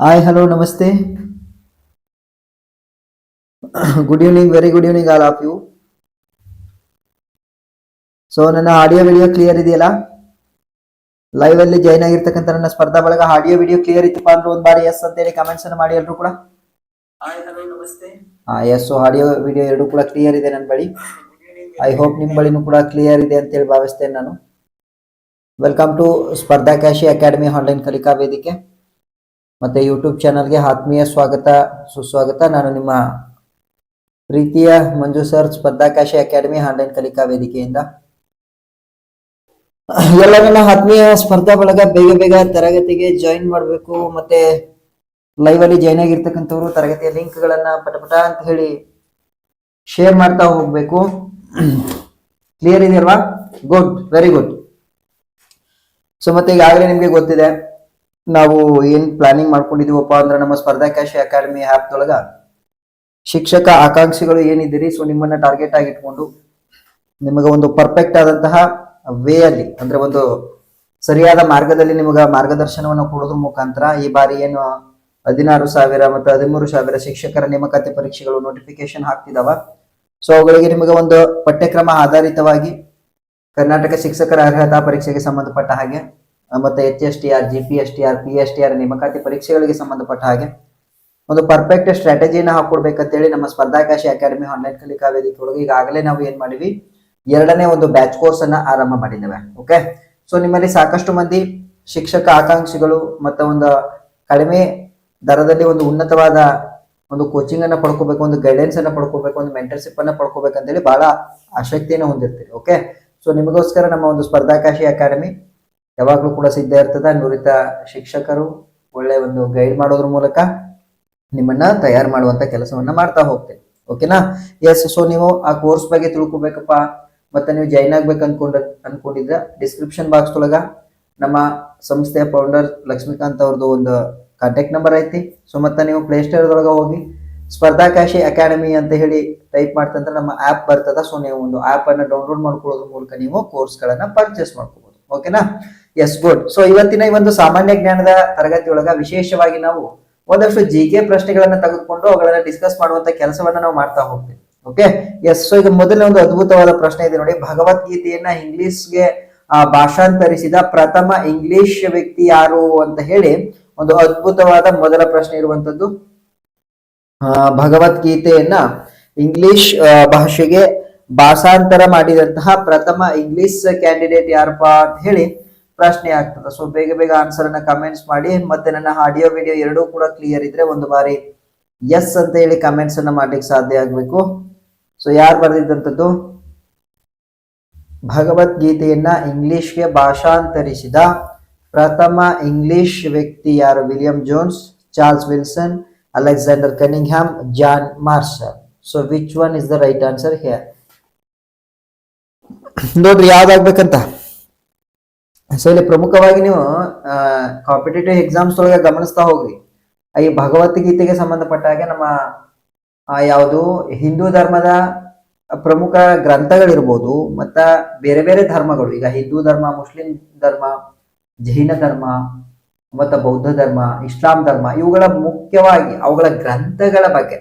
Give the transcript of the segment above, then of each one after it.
Hi hello ನಮಸ್ತೆ good evening very good evening all of you so ನನ್ನ audio video clear ಇದೆಯಲ್ಲ? Live ಅಲ್ಲಿ join ಆಗಿರ್ತಕ್ಕಂಥ ನನ್ನ ಸ್ಪರ್ಧಾ ಬಳಗ ಆಡಿಯೋ ವಿಡಿಯೋ ಕ್ಲಿಯರ್ ಇತ್ತಪ್ಪ ಅಂದ್ರೆ ಒಂದ್ ಬಾರಿ ಎಸ್ ಅಂತೇಳಿ ಕಮೆಂಟ್ಸ್ ಅನ್ನು ಮಾಡಿ ಎಲ್ಲರೂ ಕೂಡ. ಹಾ ಎಸ್ ಆಡಿಯೋ ವಿಡಿಯೋ ಎರಡು ಕೂಡ ಕ್ಲಿಯರ್ ಇದೆ ನನ್ನ ಬಳಿ. ಐ ಹೋಪ್ ನಿಮ್ಮ ಬಳಿನೂ ಕೂಡ ಕ್ಲಿಯರ್ ಇದೆ ಅಂತೇಳಿ ಭಾವಿಸ್ತೇನೆ ನಾನು. ವೆಲ್ಕಮ್ ಟು ಸ್ಪರ್ಧಾ ಕ್ಯಾಶಿ ಅಕಾಡೆಮಿ ಆನ್ಲೈನ್ ಕಲಿಕಾ ವೇದಿಕೆ ಮತ್ತೆ ಯೂಟ್ಯೂಬ್ ಚಾನಲ್ಗೆ ಆತ್ಮೀಯ ಸ್ವಾಗತ, ಸುಸ್ವಾಗತ. ನಾನು ನಿಮ್ಮ ಪ್ರೀತಿಯ Manju sir Spardhakasha academy online ಕಲಿಕಾ ವೇದಿಕೆಯಿಂದ. ಎಲ್ಲ ನನ್ನ ಆತ್ಮೀಯ ಸ್ಪರ್ಧಾ ಬಳಗ ಬೇಗ ಬೇಗ ತರಗತಿಗೆ ಜಾಯಿನ್ ಮಾಡಬೇಕು. ಮತ್ತೆ ಲೈವ್ ಅಲ್ಲಿ ಜಾಯ್ನ್ ಆಗಿರ್ತಕ್ಕಂಥವ್ರು, ತರಗತಿಯ ಲಿಂಕ್ ಗಳನ್ನ ಪಟಪಟ ಅಂತ ಹೇಳಿ ಶೇರ್ ಮಾಡ್ತಾ ಹೋಗ್ಬೇಕು. ಕ್ಲಿಯರ್ ಇದೆಯಲ್ವಾ? ಗುಡ್ ವೆರಿ ಗುಡ್ ಸೊ ಮತ್ತೆ ಈಗಾಗಲೇ ನಿಮ್ಗೆ ಗೊತ್ತಿದೆ ನಾವು ಏನ್ ಪ್ಲಾನಿಂಗ್ ಮಾಡ್ಕೊಂಡಿದೀವಪ್ಪ ಅಂದ್ರೆ ನಮ್ಮ ಸ್ಪರ್ಧಾಕಾಶಿ ಅಕಾಡೆಮಿ ಆಪ್ ದೊಳಗ ಶಿಕ್ಷಕ ಆಕಾಂಕ್ಷಿಗಳು ಏನಿದ್ದೀರಿ? ಸೊ ನಿಮ್ಮನ್ನ ಟಾರ್ಗೆಟ್ ಆಗಿ ಇಟ್ಕೊಂಡು ನಿಮಗೆ ಒಂದು ಪರ್ಫೆಕ್ಟ್ ಆದಂತಹ ವೇ ಅಲ್ಲಿ, ಅಂದ್ರೆ ಒಂದು ಸರಿಯಾದ ಮಾರ್ಗದಲ್ಲಿ ನಿಮಗೆ ಮಾರ್ಗದರ್ಶನವನ್ನು ಕೊಡೋದ್ರ ಮುಖಾಂತರ ಈ ಬಾರಿ ಏನು ಹದಿನಾರು ಸಾವಿರ ಮತ್ತು ಹದಿಮೂರು ಸಾವಿರ ಶಿಕ್ಷಕರ ನೇಮಕಾತಿ ಪರೀಕ್ಷೆಗಳು ನೋಟಿಫಿಕೇಶನ್ ಹಾಕ್ತಿದಾವ. ಸೊ ಅವುಗಳಿಗೆ ನಿಮಗೆ ಒಂದು ಪಠ್ಯಕ್ರಮ ಆಧಾರಿತವಾಗಿ ಕರ್ನಾಟಕ ಶಿಕ್ಷಕರ ಅರ್ಹತಾ ಪರೀಕ್ಷೆಗೆ ಸಂಬಂಧಪಟ್ಟ ಹಾಗೆ ಮತ್ತೆ H S T R G P S T R P S T R ನೇಮಕಾತಿ ಪರೀಕ್ಷೆಗಳಿಗೆ ಸಂಬಂಧಪಟ್ಟ ಹಾಗೆ. ಒಂದು ಪರ್ಫೆಕ್ಟ್ ಸ್ಟ್ರಾಟಜಿನ ಹಾಕೊಡ್ಬೇಕಂತೇಳಿ ನಮ್ಮ ಸ್ಪರ್ಧಾಕಾಶಿ ಅಕಾಡೆಮಿ ಆನ್ಲೈನ್ ಕಲಿಕಾ ವೇದಿಕೆ ಒಳಗೆ ಈಗಾಗಲೇ ನಾವು ಏನ್ ಮಾಡಿವಿ? ಎರಡನೇ ಒಂದು ಬ್ಯಾಚ್ ಕೋರ್ಸ್ ಅನ್ನ ಆರಂಭ ಮಾಡಿದ್ದೇವೆ ಓಕೆ ಸೊ ನಿಮ್ಮಲ್ಲಿ ಸಾಕಷ್ಟು ಮಂದಿ ಶಿಕ್ಷಕ ಆಕಾಂಕ್ಷಿಗಳು ಮತ್ತೆ ಒಂದು ಕಡಿಮೆ ದರದಲ್ಲಿ ಒಂದು ಉನ್ನತವಾದ ಒಂದು ಕೋಚಿಂಗ್ ಅನ್ನ ಪಡ್ಕೋಬೇಕು, ಒಂದು ಗೈಡೆನ್ಸ್ ಅನ್ನ ಪಡ್ಕೋಬೇಕು, ಒಂದು ಮೆಂಟರ್ಶಿಪ್ ಅನ್ನ ಪಡ್ಕೋಬೇಕಂತೇಳಿ ಬಹಳ ಆಸಕ್ತಿಯನ್ನು ಹೊಂದಿರ್ತೀರಿ ಓಕೆ ಸೊ ನಿಮಗೋಸ್ಕರ ನಮ್ಮ ಒಂದು ಸ್ಪರ್ಧಾಕಾಶಿ ಅಕಾಡೆಮಿ ಯಾವಾಗಲೂ ಕೂಡ ಸಿದ್ಧ ಇರ್ತದ. ನುರಿತ ಶಿಕ್ಷಕರು ಒಳ್ಳೆ ಒಂದು ಗೈಡ್ ಮಾಡೋದ್ರ ಮೂಲಕ ನಿಮ್ಮನ್ನ ತಯಾರು ಮಾಡುವಂತ ಕೆಲಸವನ್ನ ಮಾಡ್ತಾ ಹೋಗ್ತೇನೆ ಓಕೆನಾ ಎಸ್ ಸೊ ನೀವು ಆ ಕೋರ್ಸ್ ಬಗ್ಗೆ ತಿಳ್ಕೊಬೇಕಪ್ಪ. ಮತ್ತೆ ನೀವು ಜಾಯ್ನ್ ಆಗ್ಬೇಕು ಅನ್ಕೊಂಡ, ಅನ್ಕೊಂಡಿದ್ರ ಡಿಸ್ಕ್ರಿಪ್ಷನ್ ಬಾಕ್ಸ್ ಒಳಗ ನಮ್ಮ ಸಂಸ್ಥೆಯ ಫೌಂಡರ್ ಲಕ್ಷ್ಮೀಕಾಂತ್ ಅವ್ರದ್ದು ಒಂದು ಕಾಂಟ್ಯಾಕ್ಟ್ ನಂಬರ್ ಐತಿ. ಸೊ ಮತ್ತೆ ನೀವು ಪ್ಲೇ ಸ್ಟೋರ್ ಒಳಗ ಹೋಗಿ ಸ್ಪರ್ಧಾಕಾಶಿ ಅಕಾಡೆಮಿ ಅಂತ ಹೇಳಿ ಟೈಪ್ ಮಾಡ್ತಂದ್ರೆ ನಮ್ಮ ಆಪ್ ಬರ್ತದ. ಸೊ ನೀವು ಒಂದು ಆಪ್ ಅನ್ನ ಡೌನ್ಲೋಡ್ ಮಾಡ್ಕೊಳ್ಳೋದ್ರ ಮೂಲಕ ನೀವು ಕೋರ್ಸ್ ಗಳನ್ನ ಪರ್ಚೇಸ್ ಮಾಡ್ಕೋಬಹುದು ಓಕೆನಾ? ಎಸ್ ಗುಡ್ ಸೊ ಇವತ್ತಿನ ಈ ಒಂದು ಸಾಮಾನ್ಯ ಜ್ಞಾನದ ತರಗತಿಯೊಳಗ ವಿಶೇಷವಾಗಿ ನಾವು ಒಂದಷ್ಟು ಜಿ ಕೆ ಪ್ರಶ್ನೆಗಳನ್ನ ತೆಗೆದುಕೊಂಡು ಅವುಗಳನ್ನ ಡಿಸ್ಕಸ್ ಮಾಡುವಂತ ಕೆಲಸವನ್ನ ನಾವು ಮಾಡ್ತಾ ಹೋಗ್ತೀವಿ. ಓಕೆ ಎಸ್ ಸೊ ಈಗ ಮೊದಲನೇ ಒಂದು ಅದ್ಭುತವಾದ ಪ್ರಶ್ನೆ ಇದೆ ನೋಡಿ. ಭಗವದ್ಗೀತೆಯನ್ನ ಇಂಗ್ಲಿಷ್ಗೆ ಭಾಷಾಂತರಿಸಿದ ಪ್ರಥಮ ಇಂಗ್ಲಿಷ್ ವ್ಯಕ್ತಿ ಯಾರು ಅಂತ ಹೇಳಿ ಒಂದು ಅದ್ಭುತವಾದ ಮೊದಲ ಪ್ರಶ್ನೆ ಇರುವಂತದ್ದು. ಭಗವದ್ಗೀತೆಯನ್ನ ಇಂಗ್ಲಿಷ್ ಭಾಷೆಗೆ ಭಾಷಾಂತರ ಮಾಡಿದಂತಹ ಪ್ರಥಮ ಇಂಗ್ಲಿಷ್ ಕ್ಯಾಂಡಿಡೇಟ್ ಯಾರಪ್ಪ ಅಂತ ಹೇಳಿ ಪ್ರಶ್ನೆ ಆಗ್ತದೆ. ಸೊ ಬೇಗ ಬೇಗ ಆನ್ಸರ್ ಅನ್ನ ಕಮೆಂಟ್ಸ್ ಮಾಡಿ, ಮತ್ತೆ ನನ್ನ ಆಡಿಯೋ ವಿಡಿಯೋ ಎರಡೂ ಕೂಡ ಕ್ಲಿಯರ್ ಇದ್ರೆ ಒಂದು ಬಾರಿ ಎಸ್ ಅಂತ ಹೇಳಿ ಕಮೆಂಟ್ಸ್ ಅನ್ನ ಮಾಡ್ಲಿಕ್ಕೆ ಸಾಧ್ಯ ಆಗ್ಬೇಕು. ಸೊ ಯಾರು ಬರೆದಿದ್ದಂಥದ್ದು? ಭಗವದ್ಗೀತೆಯನ್ನ ಇಂಗ್ಲಿಷ್ಗೆ ಭಾಷಾಂತರಿಸಿದ ಪ್ರಥಮ ಇಂಗ್ಲಿಷ್ ವ್ಯಕ್ತಿ ಯಾರು? William Jones Charles Wilson Alexander Cunningham John Marshall so which one is the right answer here ನೋಡ್ರಿ, ಯಾವ್ದಾಗ್ಬೇಕಂತ? ಸೊ ಇಲ್ಲಿ ಪ್ರಮುಖವಾಗಿ ನೀವು ಕಾಂಪಿಟೇಟಿವ್ ಎಕ್ಸಾಮ್ಸ್ ಒಳಗೆ ಗಮನಿಸ್ತಾ ಹೋಗ್ರಿ. ಈ ಭಗವದ್ಗೀತೆಗೆ ಸಂಬಂಧಪಟ್ಟ ಹಾಗೆ ನಮ್ಮ ಯಾವುದು ಹಿಂದೂ ಧರ್ಮದ ಪ್ರಮುಖ ಗ್ರಂಥಗಳಿರ್ಬೋದು, ಮತ್ತ ಬೇರೆ ಬೇರೆ ಧರ್ಮಗಳು. ಈಗ ಹಿಂದೂ ಧರ್ಮ, ಮುಸ್ಲಿಂ ಧರ್ಮ, ಜೈನ ಧರ್ಮ, ಮತ್ತ ಬೌದ್ಧ ಧರ್ಮ, ಇಸ್ಲಾಂ ಧರ್ಮ, ಇವುಗಳ ಮುಖ್ಯವಾಗಿ ಅವುಗಳ ಗ್ರಂಥಗಳ ಬಗ್ಗೆ.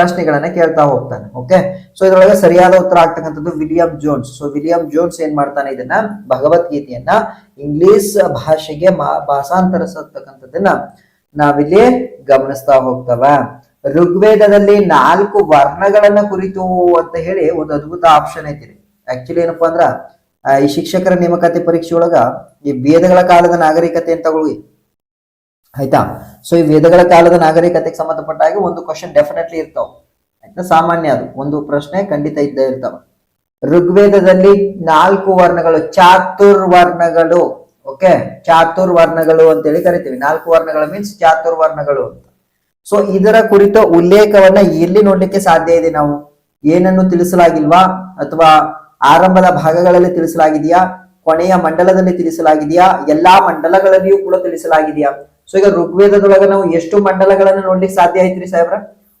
ಪ್ರಶ್ನೆಗಳನ್ನ ಕೇಳ್ತಾ ಹೋಗ್ತಾನೆ ಓಕೆ ಸೊ ಇದ್ರೊಳಗೆ ಸರಿಯಾದ ಉತ್ತರ ಆಗ್ತಕ್ಕಂಥದ್ದು William Jones so William Jones ಏನ್ ಮಾಡ್ತಾನೆ, ಇದನ್ನ ಭಗವದ್ಗೀತೆಯನ್ನ ಇಂಗ್ಲಿಷ್ ಭಾಷೆಗೆ ಭಾಷಾಂತರಿಸತಕ್ಕಂಥದ್ದನ್ನ ನಾವಿಲ್ಲಿ ಗಮನಿಸ್ತಾ ಹೋಗ್ತವ. ಋಗ್ವೇದದಲ್ಲಿ ನಾಲ್ಕು ವರ್ಣಗಳನ್ನ ಕುರಿತು ಅಂತ ಹೇಳಿ ಒಂದು ಅದ್ಭುತ ಆಪ್ಷನ್ ಐತಿ ಆಕ್ಚುಲಿ ಏನಪ್ಪಾ ಅಂದ್ರ ಈ ಶಿಕ್ಷಕರ ನೇಮಕಾತಿ ಪರೀಕ್ಷೆ ಒಳಗ ಈ ಭೇದಗಳ ಕಾಲದ ನಾಗರಿಕತೆ ಅಂತ ಆಯ್ತಾ? ಸೊ ಈ ವೇದಗಳ ಕಾಲದ ನಾಗರಿಕತೆಗೆ ಸಂಬಂಧಪಟ್ಟ ಹಾಗೆ ಒಂದು ಕ್ವಶನ್ ಡೆಫಿನೆಟ್ಲಿ ಇರ್ತಾವ. ಆಯ್ತಾ? ಸಾಮಾನ್ಯ ಅದು. ಒಂದು ಪ್ರಶ್ನೆ ಖಂಡಿತ ಇದ್ದೇ ಇರ್ತಾವ. ಋಗ್ವೇದದಲ್ಲಿ ನಾಲ್ಕು ವರ್ಣಗಳು, ಚಾತುರ್ವರ್ಣಗಳು ಓಕೆ ಚಾತುರ್ವರ್ಣಗಳು ಅಂತೇಳಿ ಕರಿತೀವಿ. ನಾಲ್ಕು ವರ್ಣಗಳು ಮೀನ್ಸ್ ಚಾತುರ್ವರ್ಣಗಳು ಅಂತ. ಸೊ ಇದರ ಕುರಿತ ಉಲ್ಲೇಖವನ್ನ ಎಲ್ಲಿ ನೋಡ್ಲಿಕ್ಕೆ ಸಾಧ್ಯ ಇದೆ ನಾವು. ಏನನ್ನು ತಿಳಿಸಲಾಗಿಲ್ವಾ? ಅಥವಾ ಆರಂಭದ ಭಾಗಗಳಲ್ಲಿ ತಿಳಿಸಲಾಗಿದೆಯಾ? ಕೊನೆಯ ಮಂಡಲದಲ್ಲಿ ತಿಳಿಸಲಾಗಿದೆಯಾ? ಎಲ್ಲಾ ಮಂಡಲಗಳಲ್ಲಿಯೂ ಕೂಡ ತಿಳಿಸಲಾಗಿದೆಯಾ? ಸೊ ಈಗ ಋಗ್ವೇದದೊಳಗ ನಾವು ಎಷ್ಟು ಮಂಡಲಗಳನ್ನ ನೋಡ್ಲಿಕ್ಕೆ ಸಾಧ್ಯ ಐತ್ರಿ ಸಾಹೇಬ್ರ?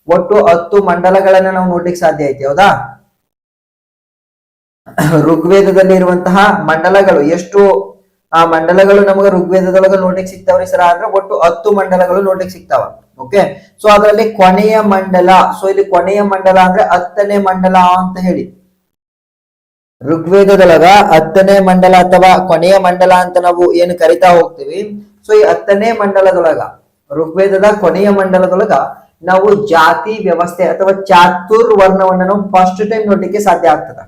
ಒಟ್ಟು ಹತ್ತು ಮಂಡಲಗಳನ್ನ ನಾವು ನೋಡ್ಲಿಕ್ಕೆ ಸಾಧ್ಯ ಐತಿ, ಹೌದಾ? ಋಗ್ವೇದದಲ್ಲಿ ಇರುವಂತಹ ಮಂಡಲಗಳು, ಎಷ್ಟು, ಆ ಮಂಡಲಗಳು ನಮಗೆ ಋಗ್ವೇದದೊಳಗ ನೋಡ್ಲಿಕ್ಕೆ ಸಿಗ್ತಾವ್ರಿ ಸರ? ಅಂದ್ರೆ ಒಟ್ಟು ಹತ್ತು ಮಂಡಲಗಳು ನೋಡ್ಲಿಕ್ಕೆ ಸಿಗ್ತಾವ ಓಕೆ ಸೊ ಅದರಲ್ಲಿ ಕೊನೆಯ ಮಂಡಲ ಸೊ ಇಲ್ಲಿ ಕೊನೆಯ ಮಂಡಲ ಅಂದ್ರೆ ಹತ್ತನೇ ಮಂಡಲ ಅಂತ ಹೇಳಿ. ಋಗ್ವೇದದೊಳಗ ಹತ್ತನೇ ಮಂಡಲ ಅಥವಾ ಕೊನೆಯ ಮಂಡಲ ಅಂತ ನಾವು ಏನು ಕರಿತಾ ಹೋಗ್ತೀವಿ? ಸೊ ಈ ಹತ್ತನೇ ಮಂಡಲದೊಳಗ, ಋಗ್ವೇದದ ಕೊನೆಯ ಮಂಡಲದೊಳಗ ನಾವು ಜಾತಿ ವ್ಯವಸ್ಥೆ ಅಥವಾ ಚಾತುರ್ವರ್ಣವನ್ನ ನಾವು ಫಸ್ಟ್ ಟೈಮ್ ನೋಡ್ಲಿಕ್ಕೆ ಸಾಧ್ಯ ಆಗ್ತದ.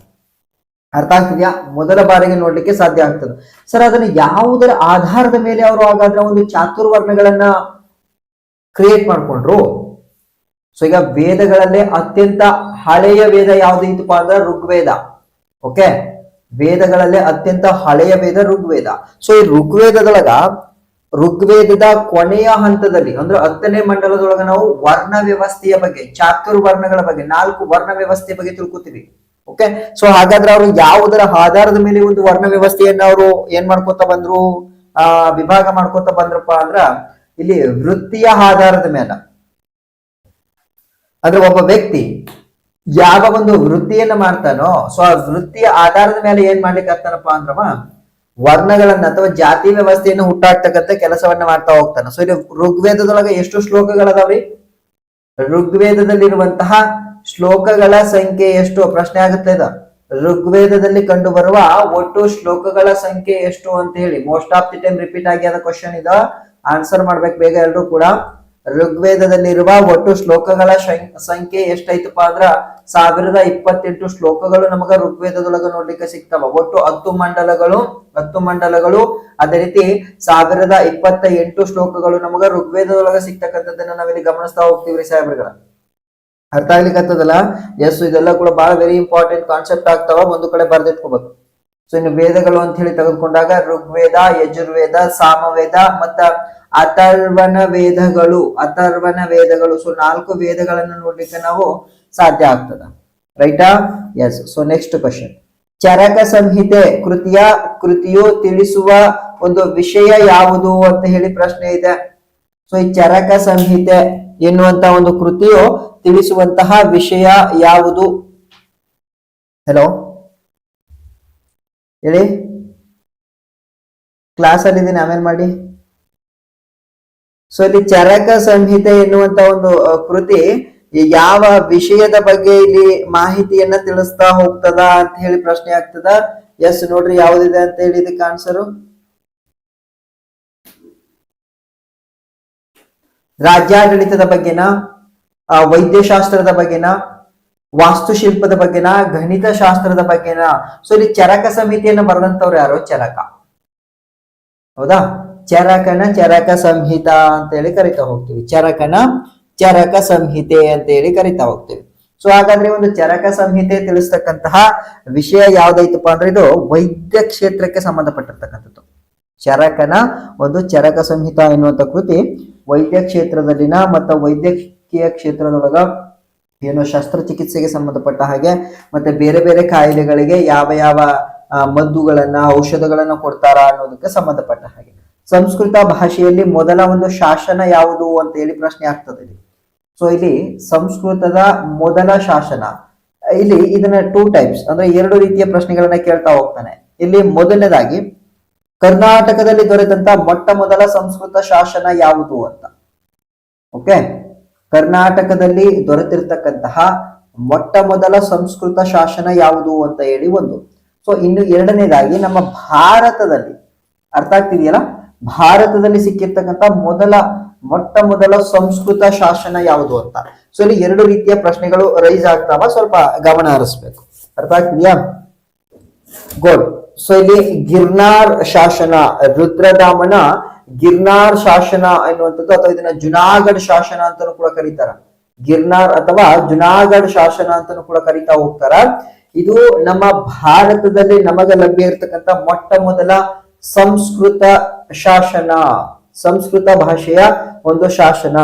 ಅರ್ಥ ಆಗ್ತಿದ್ಯಾ? ಮೊದಲ ಬಾರಿಗೆ ನೋಡ್ಲಿಕ್ಕೆ ಸಾಧ್ಯ ಆಗ್ತದೆ. ಸರ್ ಅದನ್ನ ಯಾವುದರ ಆಧಾರದ ಮೇಲೆ ಅವರು ಹಾಗಾದ್ರೆ ಒಂದು ಚಾತುರ್ವರ್ಣಗಳನ್ನ ಕ್ರಿಯೇಟ್ ಮಾಡ್ಕೊಂಡ್ರು? ಸೊ ಈಗ ವೇದಗಳಲ್ಲೇ ಅತ್ಯಂತ ಹಳೆಯ ವೇದ ಯಾವ್ದು ಇತ್ತಪ್ಪ ಅಂದ್ರೆ ಋಗ್ವೇದ. ಓಕೆ ವೇದಗಳಲ್ಲೇ ಅತ್ಯಂತ ಹಳೆಯ ವೇದ ಋಗ್ವೇದ. ಸೊ ಈ ಋಗ್ವೇದದೊಳಗ ಋಗ್ವೇದದ ಕೊನೆಯ ಹಂತದಲ್ಲಿ, ಅಂದ್ರೆ ಹತ್ತನೇ ಮಂಡಲದೊಳಗ ನಾವು ವರ್ಣ ವ್ಯವಸ್ಥೆಯ ಬಗ್ಗೆ ಚಾತುರ್ವರ್ಣಗಳ ಬಗ್ಗೆ, ನಾಲ್ಕು ವರ್ಣ ವ್ಯವಸ್ಥೆ ಬಗ್ಗೆ ತಿಳ್ಕೊತೀವಿ. ಓಕೆ ಸೊ ಹಾಗಾದ್ರೆ ಅವರು ಯಾವುದರ ಆಧಾರದ ಮೇಲೆ ಒಂದು ವರ್ಣ ವ್ಯವಸ್ಥೆಯನ್ನ ಅವರು ಏನ್ ಮಾಡ್ಕೊತ ಬಂದ್ರು? ಆ, ವಿಭಾಗ ಮಾಡ್ಕೊತ ಬಂದ್ರಪ್ಪ ಅಂದ್ರ, ಇಲ್ಲಿ ವೃತ್ತಿಯ ಆಧಾರದ ಮೇಲೆ. ಅಂದ್ರೆ ಒಬ್ಬ ವ್ಯಕ್ತಿ ಯಾವ ಒಂದು ವೃತ್ತಿಯನ್ನ ಮಾಡ್ತಾನೋ ಸೊ ಆ ವೃತ್ತಿಯ ಆಧಾರದ ಮೇಲೆ ಏನ್ ಮಾಡ್ಲಿಕ್ಕೆ ಆಗ್ತಾನಪ್ಪ ಅಂದ್ರವ ವರ್ಣಗಳನ್ನ ಅಥವಾ ಜಾತಿ ವ್ಯವಸ್ಥೆಯನ್ನು ಹುಟ್ಟಾಡ್ತಕ್ಕಂತ ಕೆಲಸವನ್ನ ಮಾಡ್ತಾ ಹೋಗ್ತಾನೆ. ಸೊ ಇಲ್ಲಿ ಋಗ್ವೇದದೊಳಗ ಎಷ್ಟು ಶ್ಲೋಕಗಳದಾವ್ರಿ? ಋಗ್ವೇದದಲ್ಲಿರುವಂತಹ ಶ್ಲೋಕಗಳ ಸಂಖ್ಯೆ ಎಷ್ಟು? ಪ್ರಶ್ನೆ ಆಗುತ್ತೆ ಇದು. ಋಗ್ವೇದದಲ್ಲಿ ಕಂಡು ಬರುವ ಒಟ್ಟು ಶ್ಲೋಕಗಳ ಸಂಖ್ಯೆ ಎಷ್ಟು ಅಂತ ಹೇಳಿ. Most of the time repeat ಆಗಿ ಅದ ಕ್ವಶನ್ ಇದು. ಆನ್ಸರ್ ಮಾಡ್ಬೇಕು ಬೇಗ ಎಲ್ರು ಕೂಡ. ಋಗ್ವೇದದಲ್ಲಿರುವ ಒಟ್ಟು ಶ್ಲೋಕಗಳ ಸಂಖ್ಯೆ ಎಷ್ಟೈತಪ್ಪ ಅಂದ್ರ ಸಾವಿರದ ಇಪ್ಪತ್ತೆಂಟು ಶ್ಲೋಕಗಳು ನಮಗ ಋಗ್ವೇದದೊಳಗ ನೋಡ್ಲಿಕ್ಕೆ ಸಿಗ್ತಾವ. ಒಟ್ಟು ಹತ್ತು ಮಂಡಲಗಳು ಹತ್ತು ಮಂಡಲಗಳು, ಅದೇ ರೀತಿ ಸಾವಿರದ ಇಪ್ಪತ್ತ ಎಂಟು ಶ್ಲೋಕಗಳು ನಮಗ ಋಗ್ವೇದದೊಳಗ ಸಿಗ್ತಕ್ಕಂಥದ್ದನ್ನ ನಾವಿಲ್ಲಿ ಗಮನಿಸ್ತಾ ಹೋಗ್ತೀವ್ರಿ ಸಾಹೇಬ್ರಗಳ. ಅರ್ಥ ಆಗ್ಲಿಕ್ಕತ್ತದಲ್ಲ ಎಸ್ ಇದೆಲ್ಲ ಕೂಡ ಬಹಳ ವೆರಿ ಇಂಪಾರ್ಟೆಂಟ್ ಕಾನ್ಸೆಪ್ಟ್ ಆಗ್ತಾವ, ಒಂದು ಕಡೆ ಬರ್ದಿಟ್ಕೋಬೇಕು. ಸೊ ಇನ್ನು ವೇದಗಳು ಅಂತ ಹೇಳಿ ತೆಗೆದುಕೊಂಡಾಗ ಋಗ್ವೇದ, ಯಜುರ್ವೇದ, ಸಾಮವೇದ ಮತ್ತ ಅಥರ್ವಣ ವೇದಗಳು, ಅಥರ್ವನ ವೇದಗಳು. ಸೊ ನಾಲ್ಕು ವೇದಗಳನ್ನು ನೋಡ್ಲಿಕ್ಕೆ ನಾವು ಸಾಧ್ಯ ಆಗ್ತದ. ರೈಟಾ yes so next question Charaka Samhita ಕೃತಿಯ, ಕೃತಿಯು ತಿಳಿಸುವ ಒಂದು ವಿಷಯ ಯಾವುದು ಅಂತ ಹೇಳಿ ಪ್ರಶ್ನೆ ಇದೆ. ಸೊ ಈ ಚರಕ ಸಂಹಿತೆ ಎನ್ನುವಂತ ಒಂದು ಕೃತಿಯು ತಿಳಿಸುವಂತಹ ವಿಷಯ ಯಾವುದು? ಹಲೋ ಹೇಳಿ? ಕ್ಲಾಸ್ ಅಲ್ಲಿ ಇದೀನಿ, ಆಮೇಲೆ ಮಾಡಿ. ಸೊ ಇಲ್ಲಿ ಚರಕ ಸಂಹಿತೆ ಎನ್ನುವಂತ ಒಂದು ಕೃತಿ ಯಾವ ವಿಷಯದ ಬಗ್ಗೆ ಇಲ್ಲಿ ಮಾಹಿತಿಯನ್ನ ತಿಳಿಸ್ತಾ ಹೋಗ್ತದ ಅಂತ ಹೇಳಿ ಪ್ರಶ್ನೆ ಆಗ್ತದ. ಎಸ್ ನೋಡ್ರಿ ಯಾವ್ದಿದೆ ಅಂತ ಹೇಳಿ ಇದಕ್ಕೆ ಆನ್ಸರು ರಾಜ್ಯಾಡಳಿತದ ಬಗ್ಗೆನ ವೈದ್ಯಶಾಸ್ತ್ರದ ಬಗ್ಗೆನ, ವಾಸ್ತುಶಿಲ್ಪದ ಬಗ್ಗೆನ ಗಣಿತ ಶಾಸ್ತ್ರದ ಬಗ್ಗೆನ. ಸೊ ಇಲ್ಲಿ ಚರಕ ಸಮಿತಿಯನ್ನು ಬರೆದಂತವ್ರು ಯಾರು? ಚರಕ. ಹೌದಾ? ಚರಕನ ಚರಕ ಸಂಹಿತ ಅಂತ ಹೇಳಿ ಕರಿತಾ ಹೋಗ್ತೀವಿ. ಚರಕನ ಚರಕ ಸಂಹಿತೆ ಅಂತ ಹೇಳಿ ಕರಿತಾ ಹೋಗ್ತೀವಿ. ಸೊ ಹಾಗಾದ್ರೆ ಒಂದು ಚರಕ ಸಂಹಿತೆ ತಿಳಿಸ್ತಕ್ಕಂತಹ ವಿಷಯ ಯಾವ್ದೈತಪ್ಪ ಅಂದ್ರೆ ಇದು ವೈದ್ಯ ಕ್ಷೇತ್ರಕ್ಕೆ ಸಂಬಂಧಪಟ್ಟಿರ್ತಕ್ಕಂಥದ್ದು. ಚರಕನ ಒಂದು ಚರಕ ಸಂಹಿತ ಎನ್ನುವಂತ ಕೃತಿ ವೈದ್ಯ ಕ್ಷೇತ್ರದಲ್ಲಿನ ಮತ್ತು ವೈದ್ಯಕೀಯ ಕ್ಷೇತ್ರದೊಳಗ ಏನು ಶಸ್ತ್ರಚಿಕಿತ್ಸೆಗೆ ಸಂಬಂಧಪಟ್ಟ ಹಾಗೆ ಮತ್ತೆ ಬೇರೆ ಬೇರೆ ಕಾಯಿಲೆಗಳಿಗೆ ಯಾವ ಯಾವ ಮದ್ದುಗಳನ್ನ, ಔಷಧಗಳನ್ನ ಕೊಡ್ತಾರ ಅನ್ನೋದಕ್ಕೆ ಸಂಬಂಧಪಟ್ಟ ಹಾಗೆ. ಸಂಸ್ಕೃತ ಭಾಷೆಯಲ್ಲಿ ಮೊದಲ ಒಂದು ಶಾಸನ ಯಾವುದು ಅಂತ ಹೇಳಿ ಪ್ರಶ್ನೆ ಆಗ್ತದೆ ಇಲ್ಲಿ. ಸೊ ಇಲ್ಲಿ ಸಂಸ್ಕೃತದ ಮೊದಲ ಶಾಸನ. ಇಲ್ಲಿ ಇದನ್ನ ಟೂ ಟೈಪ್ಸ್ ಅಂದ್ರೆ ಎರಡು ರೀತಿಯ ಪ್ರಶ್ನೆಗಳನ್ನ ಕೇಳ್ತಾ ಹೋಗ್ತಾನೆ. ಇಲ್ಲಿ ಮೊದಲನೇದಾಗಿ, ಕರ್ನಾಟಕದಲ್ಲಿ ದೊರೆತಂತ ಮೊಟ್ಟ ಮೊದಲ ಸಂಸ್ಕೃತ ಶಾಸನ ಯಾವುದು ಅಂತ. ಓಕೆ ಕರ್ನಾಟಕದಲ್ಲಿ ದೊರೆತಿರ್ತಕ್ಕಂತಹ ಮೊಟ್ಟ ಮೊದಲ ಸಂಸ್ಕೃತ ಶಾಸನ ಯಾವುದು ಅಂತ ಹೇಳಿ ಒಂದು. ಸೊ ಇನ್ನು ಎರಡನೇದಾಗಿ ನಮ್ಮ ಭಾರತದಲ್ಲಿ, ಅರ್ಥ ಆಗ್ತಿದೆಯಲ್ಲ? ಭಾರತದಲ್ಲಿ ಸಿಕ್ಕಿರ್ತಕ್ಕಂಥ ಮೊದಲ, ಮೊಟ್ಟ ಮೊದಲ ಸಂಸ್ಕೃತ ಶಾಸನ ಯಾವುದು ಅಂತ. ಸೊ ಇಲ್ಲಿ ಎರಡು ರೀತಿಯ ಪ್ರಶ್ನೆಗಳು ರೈಸ್ ಆಗ್ತಾವ. ಸ್ವಲ್ಪ ಗಮನ ಹರಿಸ್ಬೇಕು. ಅರ್ಥ ಆಗ್ತಿದ್ಯಾ ಗೋಡ್ ಸೊ ಇಲ್ಲಿ ಗಿರ್ನಾರ್ ಶಾಸನ, ರುದ್ರದಾಮನ ಗಿರ್ನಾರ್ ಶಾಸನ ಎನ್ನುವಂಥದ್ದು ಅಥವಾ ಇದನ್ನ ಜುನಾಗಢ್ ಶಾಸನ ಅಂತಾನೂ ಕೂಡ ಕರೀತಾರ. ಗಿರ್ನಾರ್ ಅಥವಾ ಜುನಾಗಢ್ ಶಾಸನ ಅಂತಾನೂ ಕೂಡ ಕರೀತಾ ಹೋಗ್ತಾರ. ಇದು ನಮ್ಮ ಭಾರತದಲ್ಲಿ ನಮಗೆ ಲಭ್ಯ ಇರತಕ್ಕಂತ ಮೊಟ್ಟ ಮೊದಲ ಸಂಸ್ಕೃತ ಶಾಸನ, ಸಂಸ್ಕೃತ ಭಾಷೆಯ ಒಂದು ಶಾಸನ.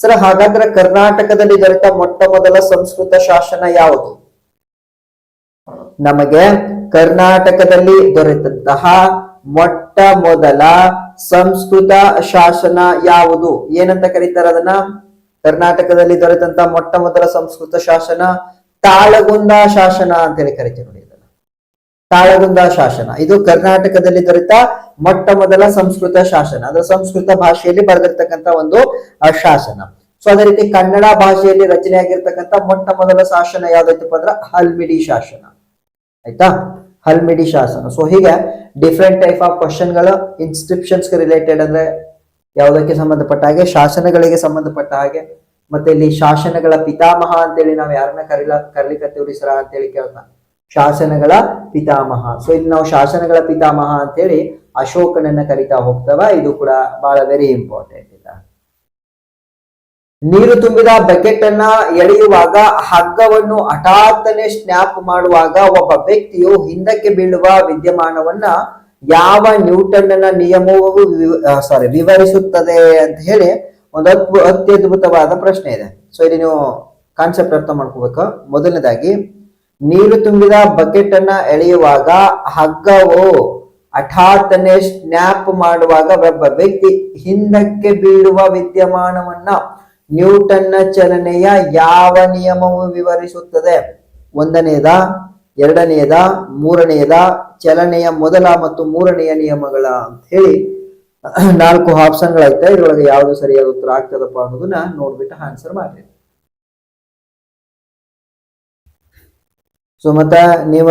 ಸರ್, ಹಾಗಾದ್ರೆ ಕರ್ನಾಟಕದಲ್ಲಿ ದೊರೆತ ಮೊಟ್ಟ ಮೊದಲ ಸಂಸ್ಕೃತ ಶಾಸನ ಯಾವುದು? ನಮಗೆ ಕರ್ನಾಟಕದಲ್ಲಿ ದೊರೆತಂತಹ ಮೊಟ್ಟ ಮೊದಲ ಸಂಸ್ಕೃತ ಶಾಸನ ಯಾವುದು? ಏನಂತ ಕರೀತಾರೆ ಅದನ್ನ? ಕರ್ನಾಟಕದಲ್ಲಿ ದೊರೆತಂತ ಮೊಟ್ಟ ಮೊದಲ ಸಂಸ್ಕೃತ ಶಾಸನ ತಾಳಗುಂದ ಶಾಸನ ಅಂತ ಹೇಳಿ ಕರಿತೀವಿ ನೋಡಿ. ತಾಳಗುಂದ ಶಾಸನ. ಇದು ಕರ್ನಾಟಕದಲ್ಲಿ ದೊರೆತ ಮೊಟ್ಟ ಮೊದಲ ಸಂಸ್ಕೃತ ಶಾಸನ. ಅಂದ್ರೆ ಸಂಸ್ಕೃತ ಭಾಷೆಯಲ್ಲಿ ಬರೆದಿರ್ತಕ್ಕಂಥ ಒಂದು ಶಾಸನ. ಸೊ ಅದೇ ರೀತಿ ಕನ್ನಡ ಭಾಷೆಯಲ್ಲಿ ರಚನೆ ಆಗಿರ್ತಕ್ಕಂಥ ಮೊಟ್ಟ ಮೊದಲ ಶಾಸನ ಯಾವ್ದಾಯ್ತಪ್ಪ ಅಂದ್ರೆ ಹಲ್ಮಿಡಿ ಶಾಸನ. ಆಯ್ತಾ? ಹಲ್ಮಿಡಿ ಶಾಸನ. ಸೊ ಹೀಗೆ ಡಿಫ್ರೆಂಟ್ ಟೈಪ್ ಆಫ್ ಕ್ವಶನ್ಗಳು ಇನ್ಸ್ಕ್ರಿಪ್ಷನ್ಸ್ ರಿಲೇಟೆಡ್ ಅಂದ್ರೆ ಯಾವುದಕ್ಕೆ ಸಂಬಂಧಪಟ್ಟ ಹಾಗೆ, ಶಾಸನಗಳಿಗೆ ಸಂಬಂಧಪಟ್ಟ ಹಾಗೆ, ಮತ್ತೆ ಇಲ್ಲಿ ಶಾಸನಗಳ ಪಿತಾಮಹ ಅಂತೇಳಿ ನಾವು ಯಾರನ್ನ ಕರಿಲ, ಕರ್ಲಿಕತ್ತೀವ್ರಿ ಸರ ಅಂತೇಳಿ ಕೇಳ್ತಾ ಶಾಸನಗಳ ಪಿತಾಮಹ. ಸೊ ಇಲ್ಲಿ ನಾವು ಶಾಸನಗಳ ಪಿತಾಮಹ ಅಂತೇಳಿ ಅಶೋಕನನ್ನ ಕರಿತಾ ಹೋಗ್ತವ. ಇದು ಕೂಡ ಬಹಳ ವೆರಿ ಇಂಪಾರ್ಟೆಂಟ್ ಇದೆ. ನೀರು ತುಂಬಿದ ಬಕೆಟ್ ಅನ್ನ ಎಳೆಯುವಾಗ, ಹಗ್ಗವನ್ನು ಹಠಾತ್ತನೆ ಸ್ನ್ಯಾಪ್ ಮಾಡುವಾಗ ಒಬ್ಬ ವ್ಯಕ್ತಿಯು ಹಿಂದಕ್ಕೆ ಬೀಳುವ ವಿದ್ಯಮಾನವನ್ನ ಯಾವ ನ್ಯೂಟನ್ನ ನಿಯಮವು ಸಾರಿ ವಿವರಿಸುತ್ತದೆ ಅಂತ ಹೇಳಿ ಒಂದು ಅತ್ಯದ್ಭುತವಾದ ಪ್ರಶ್ನೆ ಇದೆ. ಸೊ ಇಲ್ಲಿ ನೀವು ಕಾನ್ಸೆಪ್ಟ್ ಅರ್ಥ ಮಾಡ್ಕೋಬೇಕು. ಮೊದಲನೇದಾಗಿ ನೀರು ತುಂಬಿದ ಬಕೆಟ್ ಅನ್ನ ಎಳೆಯುವಾಗ ಹಗ್ಗವು ಹಠಾತ್ತನೆ ಸ್ನ್ಯಾಪ್ ಮಾಡುವಾಗ ಒಬ್ಬ ವ್ಯಕ್ತಿ ಹಿಂದಕ್ಕೆ ಬೀಳುವ ವಿದ್ಯಮಾನವನ್ನ ನ್ಯೂಟನ್ನ ಚಲನೆಯ ಯಾವ ನಿಯಮವು ವಿವರಿಸುತ್ತದೆ? ಒಂದನೆಯದ ಎರಡನೆಯದ ಮೂರನೆಯದ ಚಲನೆಯ ಮೊದಲ ಮತ್ತು ಮೂರನೆಯ ನಿಯಮಗಳ ಅಂತ ಹೇಳಿ ನಾಲ್ಕು ಆಪ್ಷನ್ಗಳೈತೆ ಇದ್ರೊಳಗೆ ಯಾವುದು ಸರಿಯಾದ ಉತ್ತರ ಆಗ್ತದಪ್ಪ ಅನ್ನೋದನ್ನ ನೋಡ್ಬಿಟ್ಟು ಆನ್ಸರ್ ಮಾಡ್ರಿ. ಸೊ ಮತ್ತ ನೀವ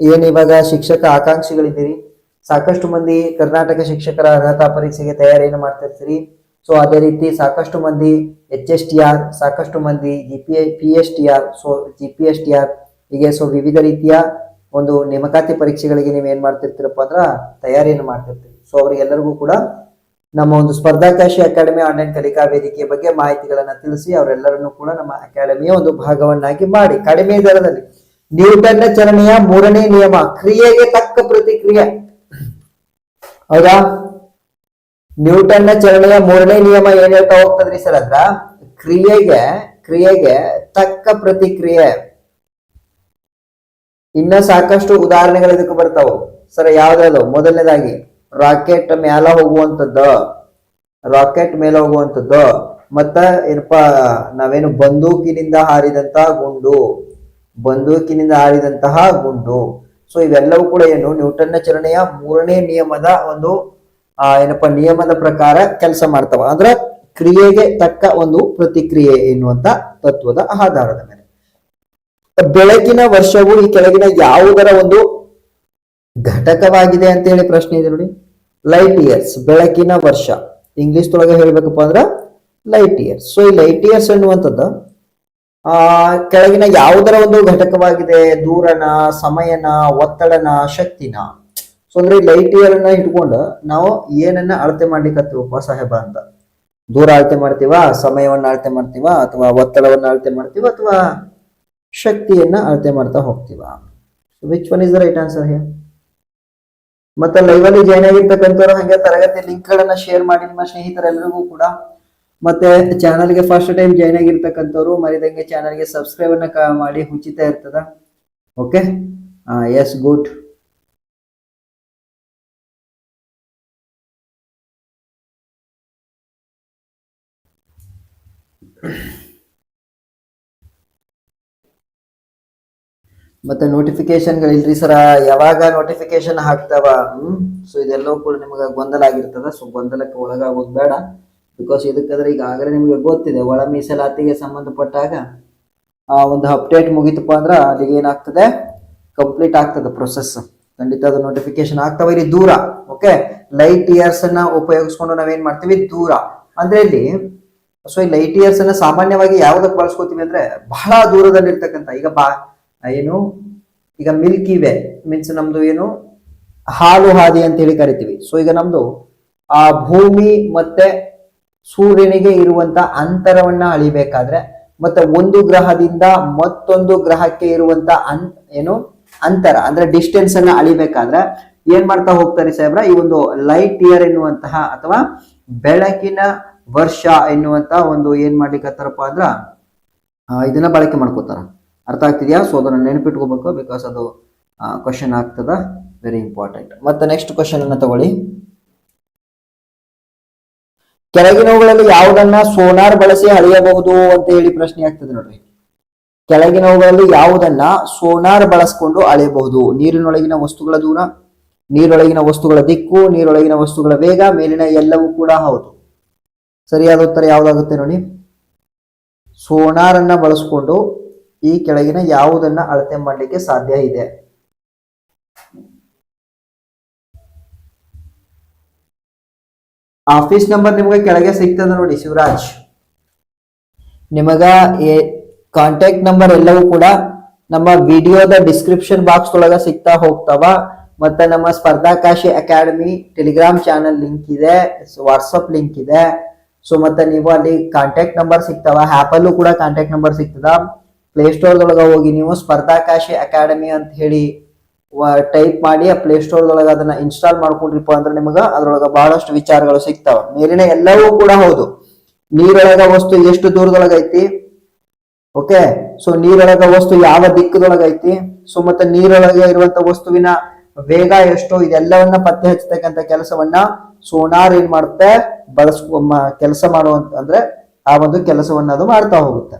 ಏನ್ ಇವಾಗ ಶಿಕ್ಷಕ ಆಕಾಂಕ್ಷಿಗಳಿದ್ದೀರಿ? ಸಾಕಷ್ಟು ಮಂದಿ ಕರ್ನಾಟಕ ಶಿಕ್ಷಕರ ಅರ್ಹತಾ ಪರೀಕ್ಷೆಗೆ ತಯಾರಿಯನ್ನು ಮಾಡ್ತಿರ್ತೀರಿ. ಸೊ ಅದೇ ರೀತಿ ಸಾಕಷ್ಟು ಮಂದಿ ಎಚ್ ಎಸ್ ಟಿ ಆರ್ ಸಾಕಷ್ಟು ಮಂದಿ G P P S T R so G P S T R ಹೀಗೆ ಸೊ ವಿವಿಧ ರೀತಿಯ ಒಂದು ನೇಮಕಾತಿ ಪರೀಕ್ಷೆಗಳಿಗೆ ನೀವು ಏನ್ ಮಾಡ್ತಿರ್ತೀರಪ್ಪ ಅಂದ್ರ ತಯಾರಿಯನ್ನು ಮಾಡ್ತಿರ್ತೀರಿ. ಸೊ ಅವರಿಗೆಲ್ಲರಿಗೂ ಕೂಡ ನಮ್ಮ ಒಂದು ಸ್ಪರ್ಧಾಕಾಶಿ ಅಕಾಡೆಮಿ ಆನ್ಲೈನ್ ಕಲಿಕಾ ವೇದಿಕೆಯ ಬಗ್ಗೆ ಮಾಹಿತಿಗಳನ್ನ ತಿಳಿಸಿ ಅವರೆಲ್ಲರನ್ನೂ ಕೂಡ ನಮ್ಮ ಅಕಾಡೆಮಿಯ ಒಂದು ಭಾಗವನ್ನಾಗಿ ಮಾಡಿ. ಕಡಿಮೆ ದರದಲ್ಲಿ. ನ್ಯೂಟನ್ನ ಚಲನೆಯ ಮೂರನೇ ನಿಯಮ, ಕ್ರಿಯೆಗೆ ತಕ್ಕ ಪ್ರತಿಕ್ರಿಯೆ. ಹೌದಾ? ನ್ಯೂಟನ್ನ ಚಲನೆಯ ಮೂರನೇ ನಿಯಮ ಏನ್ ಹೇಳ್ತಾ ಹೋಗ್ತದ್ರಿ ಸರ್ ಅದ್ರ ಕ್ರಿಯೆಗೆ ಕ್ರಿಯೆಗೆ ತಕ್ಕ ಪ್ರತಿಕ್ರಿಯೆ. ಇನ್ನ ಸಾಕಷ್ಟು ಉದಾಹರಣೆಗಳು ಇದಕ್ಕೆ ಬರ್ತಾವ. ಸರ್ ಯಾವ್ದಾದ್ರು ಮೊದಲನೇದಾಗಿ, ರಾಕೆಟ್ ಮ್ಯಾಲ ಹೋಗುವಂಥದ್ದು. ರಾಕೆಟ್ ಮೇಲೆ ಹೋಗುವಂಥದ್ದು. ಮತ್ತ ಏನಪ್ಪಾ ನಾವೇನು ಬಂದೂಕಿನಿಂದ ಹಾರಿದಂತ ಗುಂಡು. ಬಂದೂಕಿನಿಂದ ಹಾರಿದಂತಹ ಗುಂಡು. ಸೊ ಇವೆಲ್ಲವೂ ಕೂಡ ಏನು ನ್ಯೂಟನ್ನ ಚಲನೆಯ ಮೂರನೇ ನಿಯಮದ ಒಂದು, ಆ, ಏನಪ್ಪ, ನಿಯಮದ ಪ್ರಕಾರ ಕೆಲಸ ಮಾಡ್ತಾವ. ಅಂದ್ರ ಕ್ರಿಯೆಗೆ ತಕ್ಕ ಒಂದು ಪ್ರತಿಕ್ರಿಯೆ ಎನ್ನುವಂತ ತತ್ವದ ಆಧಾರದ ಮೇಲೆ. ಬೆಳಕಿನ ವರ್ಷವು ಈ ಕೆಳಗಿನ ಯಾವುದರ ಒಂದು ಘಟಕವಾಗಿದೆ ಅಂತ ಹೇಳಿ ಪ್ರಶ್ನೆ ಇದೆ ನೋಡಿ. ಲೈಟ್ ಇಯರ್ಸ್ ಬೆಳಕಿನ ವರ್ಷ. ಇಂಗ್ಲಿಷ್ ತೊಳಗೆ ಹೇಳ್ಬೇಕಪ್ಪ ಅಂದ್ರ ಲೈಟ್ ಇಯರ್ಸ್ ಸೊ ಈ ಲೈಟ್ ಇಯರ್ಸ್ ಅನ್ನುವಂಥದ್ದು ಆ, ಕೆಳಗಿನ ಯಾವುದರ ಒಂದು ಘಟಕವಾಗಿದೆ? ದೂರನ, ಸಮಯನ, ಒತ್ತಡನ, ಶಕ್ತಿನ. ಸೊ ಅಂದ್ರೆ ಲೈಟ್ ಇಯರ್ ಅನ್ನ ಇಟ್ಕೊಂಡು ನಾವು ಏನನ್ನ ಅಳತೆ ಮಾಡ್ಲಿಕ್ಕತ್ತೀವಪ್ಪ ಸಾಹೇಬ ಅಂತ? ದೂರ ಅಳತೆ ಮಾಡ್ತೀವ, ಸಮಯವನ್ನ ಅಳತೆ ಮಾಡ್ತೀವ, ಅಥವಾ ಒತ್ತಡವನ್ನ ಅಳತೆ ಮಾಡ್ತೀವ, ಅಥವಾ ಶಕ್ತಿಯನ್ನ ಅಳತೆ ಮಾಡ್ತಾ ಹೋಗ್ತೀವ? Which one is the right answer here ಮತ್ತೆ ಲೈವ್ ಅಲ್ಲಿ ಜಾಯ್ನ್ ಆಗಿರ್ತಕ್ಕಂಥವ್ರು ಹಂಗೆ ತರಗತಿ ಲಿಂಕ್ ಗಳನ್ನ ಶೇರ್ ಮಾಡಿ ನಿಮ್ಮ ಸ್ನೇಹಿತರೆಲ್ಲರಿಗೂ ಕೂಡ. ಮತ್ತೆ ಚಾನಲ್ಗೆ ಫಸ್ಟ್ ಟೈಮ್ ಜಾಯ್ನ್ ಆಗಿರ್ತಕ್ಕಂಥವ್ರು ಮರಿದಂಗೆ ಚಾನಲ್ಗೆ ಸಬ್ಸ್ಕ್ರೈಬ್ ಅನ್ನ ಮಾಡಿ ಉಚಿತ ಇರ್ತದ. ಓಕೆ ಎಸ್ ಗುಡ್ ಮತ್ತೆ ನೋಟಿಫಿಕೇಶನ್ ಇಲ್ರಿ ಸರ ಯಾವಾಗ ನೋಟಿಫಿಕೇಶನ್ ಹಾಕ್ತಾವ? ಹ್ಮ್? ಸೊ ಇದೆಲ್ಲವೂ ಕೂಡ ನಿಮ್ಗೆ ಗೊಂದಲ ಆಗಿರ್ತದ. ಸೊ ಗೊಂದಲಕ್ಕೆ ಒಳಗಾಗೋದು ಬೇಡ. ಬಿಕಾಸ್ ಇದಕ್ಕಾದ್ರೆ ಈಗಾಗಲೇ ನಿಮಗೆ ಗೊತ್ತಿದೆ, ಒಳ ಮೀಸಲಾತಿಗೆ ಸಂಬಂಧಪಟ್ಟಾಗ, ಆ, ಒಂದು ಅಪ್ಡೇಟ್ ಮುಗಿತಪ್ಪ ಅಂದ್ರೆ ಅಲ್ಲಿಗೆ ಏನಾಗ್ತದೆ? ಕಂಪ್ಲೀಟ್ ಆಗ್ತದೆ ಪ್ರೊಸೆಸ್ ಖಂಡಿತ ಅದು ನೋಟಿಫಿಕೇಶನ್ ಆಗ್ತಾವ ಇಲ್ಲಿ ದೂರ ಓಕೆ ಲೈಟ್ ಇಯರ್ಸ್ ಅನ್ನ ಉಪಯೋಗಿಸ್ಕೊಂಡು ನಾವೇನ್ ಮಾಡ್ತೀವಿ? ದೂರ. ಅಂದ್ರೆ ಇಲ್ಲಿ ಸೊ ಈ ಲೈಟ್ ಇಯರ್ಸ್ ಅನ್ನ ಸಾಮಾನ್ಯವಾಗಿ ಯಾವ್ದಕ್ಕೆ ಬಳಸ್ಕೋತೀವಿ ಅಂದ್ರೆ ಬಹಳ ದೂರದಲ್ಲಿ ಇರ್ತಕ್ಕಂಥ ಈಗ ಬಾ, ಏನು? ಈಗ ಮಿಲ್ಕ್ ಇವೆ ಮೀನ್ಸ್ ನಮ್ದು ಏನು? ಹಾಲು ಹಾದಿ ಅಂತ ಹೇಳಿ ಕರಿತೀವಿ. ಸೊ ಈಗ ನಮ್ದು, ಆ ಭೂಮಿ ಮತ್ತೆ ಸೂರ್ಯನಿಗೆ ಇರುವಂತ ಅಂತರವನ್ನ ಅಳಿಬೇಕಾದ್ರೆ, ಮತ್ತೆ ಒಂದು ಗ್ರಹದಿಂದ ಮತ್ತೊಂದು ಗ್ರಹಕ್ಕೆ ಇರುವಂತ ಅನ್, ಏನು, ಅಂತರ, ಅಂದ್ರೆ ಡಿಸ್ಟೆನ್ಸ್ ಅನ್ನ ಅಳಿಬೇಕಾದ್ರೆ ಏನ್ ಮಾಡ್ತಾ ಹೋಗ್ತಾರೆ ಸಾಹೇಬ್ರ? ಈ ಒಂದು ಲೈಟ್ ಇಯರ್ ಎನ್ನುವಂತಹ ಅಥವಾ ಬೆಳಕಿನ ವರ್ಷ ಎನ್ನುವಂತ ಒಂದು ಏನ್ ಮಾಡ್ಲಿಕ್ಕತ್ತಾರಪ್ಪ ಅಂದ್ರ ಇದನ್ನ ಬಳಕೆ ಮಾಡ್ಕೋತಾರ. ಅರ್ಥ ಆಗ್ತಿದ್ಯಾ? ಸೊ ಅದನ್ನ ನೆನಪಿಟ್ಕೋಬೇಕು ಬಿಕಾಸ್ ಅದು ಕ್ವಶನ್ ಆಗ್ತದ. ವೆರಿ ಇಂಪಾರ್ಟೆಂಟ್ ಮತ್ತೆ ನೆಕ್ಸ್ಟ್ ಕ್ವಶನ್ ಅನ್ನ ತಗೊಳ್ಳಿ. ಕೆಳಗಿನವುಗಳಲ್ಲಿ ಯಾವುದನ್ನ ಸೋನಾರ್ ಬಳಸಿ ಅಳೆಯಬಹುದು ಅಂತ ಹೇಳಿ ಪ್ರಶ್ನೆ ಆಗ್ತದೆ ನೋಡ್ರಿ. ಕೆಳಗಿನವುಗಳಲ್ಲಿ ಯಾವುದನ್ನ ಸೋನಾರ್ ಬಳಸಿಕೊಂಡು ಅಳೆಯಬಹುದು? ನೀರಿನೊಳಗಿನ ವಸ್ತುಗಳ ದೂರ, ನೀರೊಳಗಿನ ವಸ್ತುಗಳ ದಿಕ್ಕು, ನೀರೊಳಗಿನ ವಸ್ತುಗಳ ವೇಗ, ಮೇಲಿನ ಎಲ್ಲವೂ ಕೂಡ ಹೌದು. ಸರಿಯಾದ ಉತ್ತರ ಯಾವುದಾಗುತ್ತೆ ನೋಡಿ? ಸೋನಾರನ್ನ ಬಳಸ್ಕೊಂಡು ಈ ಕೆಳಗಿನ ಯಾವುದನ್ನ ಅಳತೆ ಮಾಡಲಿಕ್ಕೆ ಸಾಧ್ಯ ಇದೆ? ಆಫೀಸ್ ನಂಬರ್ ನಿಮಗೆ ಕೆಳಗೆ ಸಿಗ್ತದ ನೋಡಿ, ಶಿವರಾಜ್. ನಿಮಗ ಕಾಂಟ್ಯಾಕ್ಟ್ ನಂಬರ್ ಎಲ್ಲವೂ ಕೂಡ ನಮ್ಮ ವಿಡಿಯೋದ ಡಿಸ್ಕ್ರಿಪ್ಷನ್ ಬಾಕ್ಸ್ ಒಳಗ ಸಿಗ್ತಾ ಹೋಗ್ತಾವ. ಮತ್ತೆ ನಮ್ಮ Spardhakashi academy Telegram channel link ಇದೆ ವಾಟ್ಸಪ್ ಲಿಂಕ್ ಇದೆ. ಸೊ ಮತ್ತೆ ನೀವು ಅಲ್ಲಿ ಕಾಂಟ್ಯಾಕ್ಟ್ ನಂಬರ್ ಸಿಗ್ತಾವ. ಅಲ್ಲೂ ಕೂಡ ಕಾಂಟ್ಯಾಕ್ಟ್ ನಂಬರ್ ಸಿಗ್ತದ. ಪ್ಲೇಸ್ಟೋರ್ದೊಳಗೆ ಹೋಗಿ ನೀವು ಸ್ಪರ್ಧಾಕಾಶಿ ಅಕಾಡೆಮಿ ಅಂತ ಹೇಳಿ ಟೈಪ್ ಮಾಡಿ ಆ ಪ್ಲೇಸ್ಟೋರ್ದೊಳಗ ಅದನ್ನ ಇನ್ಸ್ಟಾಲ್ ಮಾಡ್ಕೊಂಡ್ರಿಪ್ಪ ಅಂದ್ರೆ ನಿಮಗ ಅದ್ರೊಳಗ ಬಹಳಷ್ಟು ವಿಚಾರಗಳು ಸಿಗ್ತಾವ. ಮೇಲಿನ ಎಲ್ಲವೂ ಕೂಡ ಹೌದು. ನೀರೊಳಗ ವಸ್ತು ಎಷ್ಟು ದೂರದೊಳಗ ಐತಿ? ಓಕೆ ಸೊ ನೀರೊಳಗ ವಸ್ತು ಯಾವ ದಿಕ್ಕದೊಳಗ ಐತಿ? ಸೊ ಮತ್ತೆ ನೀರೊಳಗೆ ಇರುವಂತ ವಸ್ತುವಿನ ವೇಗ ಎಷ್ಟು? ಇದೆಲ್ಲವನ್ನ ಪತ್ತೆ ಹಚ್ಚತಕ್ಕಂತ ಕೆಲಸವನ್ನ ಸೋನಾರ್ ಏನ್ ಮಾಡುತ್ತೆ ಬಳಸ್ಕೊ ಕೆಲಸ ಮಾಡುವಂತ ಅಂದ್ರೆ ಆ ಒಂದು ಕೆಲಸವನ್ನ ಅದು ಮಾಡ್ತಾ ಹೋಗುತ್ತೆ.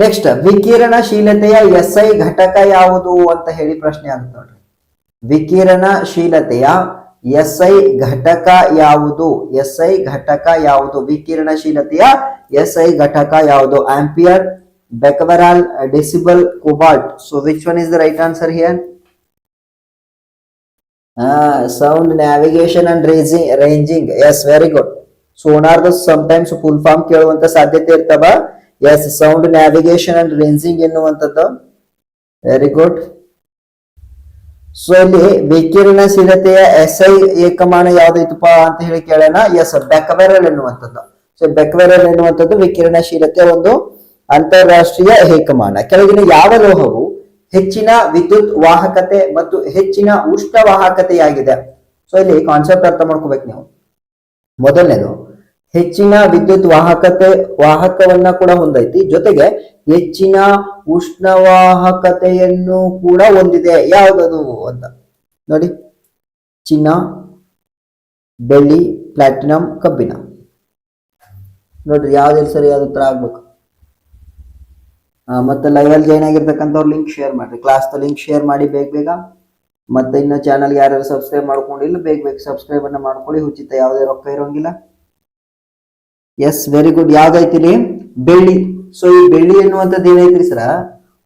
ನೆಕ್ಸ್ಟ್ ವಿಕಿರಣಶೀಲತೆಯ ಎಸ್ ಐ ಘಟಕ ಯಾವುದು ಅಂತ ಹೇಳಿ ಪ್ರಶ್ನೆ ಆಗುತ್ತೆ ನೋಡ್ರಿ. ವಿಕಿರಣಶೀಲತೆಯ ಐ ಘಟಕ ಯಾವುದು? ಎಸ್ ಐ ಘಟಕ ಯಾವುದು? ವಿಕಿರಣಶೀಲತೆಯ ಐ ಘಟಕ ಯಾವುದು? Ampere becquerel decibel cobalt so which one is the right answer here sound navigation and raging ranging yes very good ಸೋನಾರ್ದ times full form ಕೇಳುವಂತ ಸಾಧ್ಯತೆ ಇರ್ತವ yes sound navigation and ranging ಎನ್ನುವಂಥದ್ದು. ವೆರಿ ಗುಡ್ ಸೊ ಇಲ್ಲಿ ವಿಕಿರಣಶೀಲತೆಯ S I ಏಕಮಾನ ಯಾವ್ದೈತಪ್ಪ ಅಂತ ಹೇಳಿ ಕೇಳೋಣ. S ಬೆಕ್ವೆರಲ್ ಎನ್ನುವಂಥದ್ದು. ಸೊ ಬೆಕ್ವೆರಲ್ ಎನ್ನುವಂಥದ್ದು ವಿಕಿರಣಶೀಲತೆಯ ಒಂದು ಅಂತಾರಾಷ್ಟ್ರೀಯ ಏಕಮಾನ. ಕೆಳಗಿನ ಯಾವ ಲೋಹವು ಹೆಚ್ಚಿನ ವಿದ್ಯುತ್ ವಾಹಕತೆ ಮತ್ತು ಹೆಚ್ಚಿನ ಉಷ್ಣ ವಾಹಕತೆಯಾಗಿದೆ ಸೊ ಇಲ್ಲಿ ಕಾನ್ಸೆಪ್ಟ್ ಅರ್ಥ ಮಾಡ್ಕೋಬೇಕು ನೀವು. ಮೊದಲನೇದು ಹೆಚ್ಚಿನ ವಿದ್ಯುತ್ ವಾಹಕತೆ, ವಾಹಕವನ್ನ ಕೂಡ ಹೊಂದೈತಿ. ಜೊತೆಗೆ ಹೆಚ್ಚಿನ ಉಷ್ಣವಾಹಕತೆಯನ್ನು ಕೂಡ ಹೊಂದಿದೆ. ಯಾವುದದು ಅಂತ. ನೋಡಿ. ಚಿನ್ನ, ಬೆಳ್ಳಿ, ಪ್ಲಾಟಿನಂ ಕಬ್ಬಿಣ ನೋಡ್ರಿ, ಯಾವ್ದು ಸರಿಯಾದ ಉತ್ತರ ಆಗ್ಬೇಕು? ಮತ್ತೆ ಲೈವ್ ಅಲ್ಲಿ ಜಾಯ್ನ್ ಆಗಿರ್ತಕ್ಕಂಥವ್ರು ಲಿಂಕ್ ಶೇರ್ ಮಾಡ್ರಿ. ಕ್ಲಾಸ್ ಲಿಂಕ್ ಶೇರ್ ಮಾಡಿ ಬೇಗ ಬೇಗ. ಮತ್ತೆ ಇನ್ನು ಚಾನಲ್ ಯಾರ್ಯಾರು ಸಬ್ಸ್ಕ್ರೈಬ್ ಮಾಡ್ಕೊಂಡಿಲ್ಲ, ಬೇಗ ಬೇಗ ಸಬ್ಸ್ಕ್ರೈಬ್ ಅನ್ನ ಮಾಡ್ಕೊಳ್ಳಿ. ಉಚಿತ ಯಾವುದೇ ರೊಕ್ಕ ಇರೋಂಗಿಲ್ಲ. ಎಸ್ ವೆರಿ ಗುಡ್ ಯಾವ್ದೈತಿಲಿ ಬೆಳ್ಳಿ. ಸೊ ಈ ಬೆಳ್ಳಿ ಎನ್ನುವಂಥದ್ದು ಏನೈತ್ರಿ ಸರ?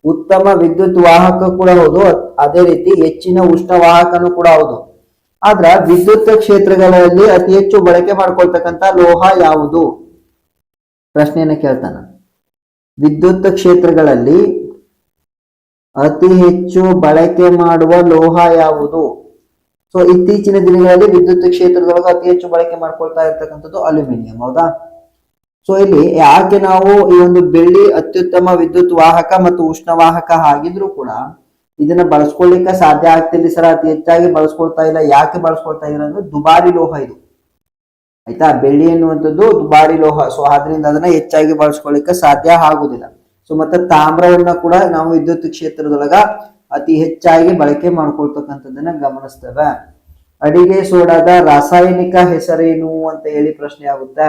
ಉತ್ತಮ ವಿದ್ಯುತ್ ವಾಹಕ ಕೂಡ ಹೌದು. ಅದೇ ರೀತಿ ಹೆಚ್ಚಿನ ಉಷ್ಣ ವಾಹಕನು ಕೂಡ ಹೌದು. ಆದ್ರ ವಿದ್ಯುತ್ ಕ್ಷೇತ್ರಗಳಲ್ಲಿ ಅತಿ ಹೆಚ್ಚು ಬಳಕೆ ಮಾಡ್ಕೊಳ್ತಕ್ಕಂತ ಲೋಹ ಯಾವುದು? ಪ್ರಶ್ನೆಯನ್ನ ಕೇಳ್ತಾನ. ವಿದ್ಯುತ್ ಕ್ಷೇತ್ರಗಳಲ್ಲಿ ಅತಿ ಹೆಚ್ಚು ಬಳಕೆ ಮಾಡುವ ಲೋಹ ಯಾವುದು? ಸೊ ಇತ್ತೀಚಿನ ದಿನಗಳಲ್ಲಿ ವಿದ್ಯುತ್ ಕ್ಷೇತ್ರದೊಳಗೆ ಅತಿ ಹೆಚ್ಚು ಬಳಕೆ ಮಾಡ್ಕೊಳ್ತಾ ಇರ್ತಕ್ಕಂಥದ್ದು ಅಲ್ಯೂಮಿನಿಯಂ, ಹೌದಾ? ಸೊ ಇಲ್ಲಿ ಯಾಕೆ ನಾವು ಈ ಒಂದು ಬೆಳ್ಳಿ ಅತ್ಯುತ್ತಮ ವಿದ್ಯುತ್ ವಾಹಕ ಮತ್ತು ಉಷ್ಣವಾಹಕ ಆಗಿದ್ರು ಕೂಡ ಇದನ್ನ ಬಳಸ್ಕೊಳ್ಳಿಕ್ಕೆ ಸಾಧ್ಯ ಆಗ್ತಿಲ್ಲ ಸರ್, ಅತಿ ಹೆಚ್ಚಾಗಿ ಬಳಸ್ಕೊಳ್ತಾ ಇಲ್ಲ. ಯಾಕೆ ಬಳಸ್ಕೊಳ್ತಾ ಇಲ್ಲ ಅಂದ್ರೆ ದುಬಾರಿ ಲೋಹ ಇದು. ಆಯ್ತಾ? ಬೆಳ್ಳಿ ಎನ್ನುವಂಥದ್ದು ದುಬಾರಿ ಲೋಹ. ಸೊ ಆದ್ರಿಂದ ಅದನ್ನ ಹೆಚ್ಚಾಗಿ ಬಳಸ್ಕೊಳ್ಳಿಕ್ಕೆ ಸಾಧ್ಯ ಆಗುದಿಲ್ಲ. ಸೊ ಮತ್ತೆ ತಾಮ್ರವನ್ನ ಕೂಡ ನಾವು ವಿದ್ಯುತ್ ಕ್ಷೇತ್ರದೊಳಗ ಅತಿ ಹೆಚ್ಚಾಗಿ ಬಳಕೆ ಮಾಡ್ಕೊಳ್ತಕ್ಕಂಥದ್ದನ್ನ ಗಮನಿಸ್ತೇವೆ. ಅಡಿಗೆ ಸೋಡಾದ ರಾಸಾಯನಿಕ ಹೆಸರೇನು ಅಂತ ಹೇಳಿ ಪ್ರಶ್ನೆ ಆಗುತ್ತೆ.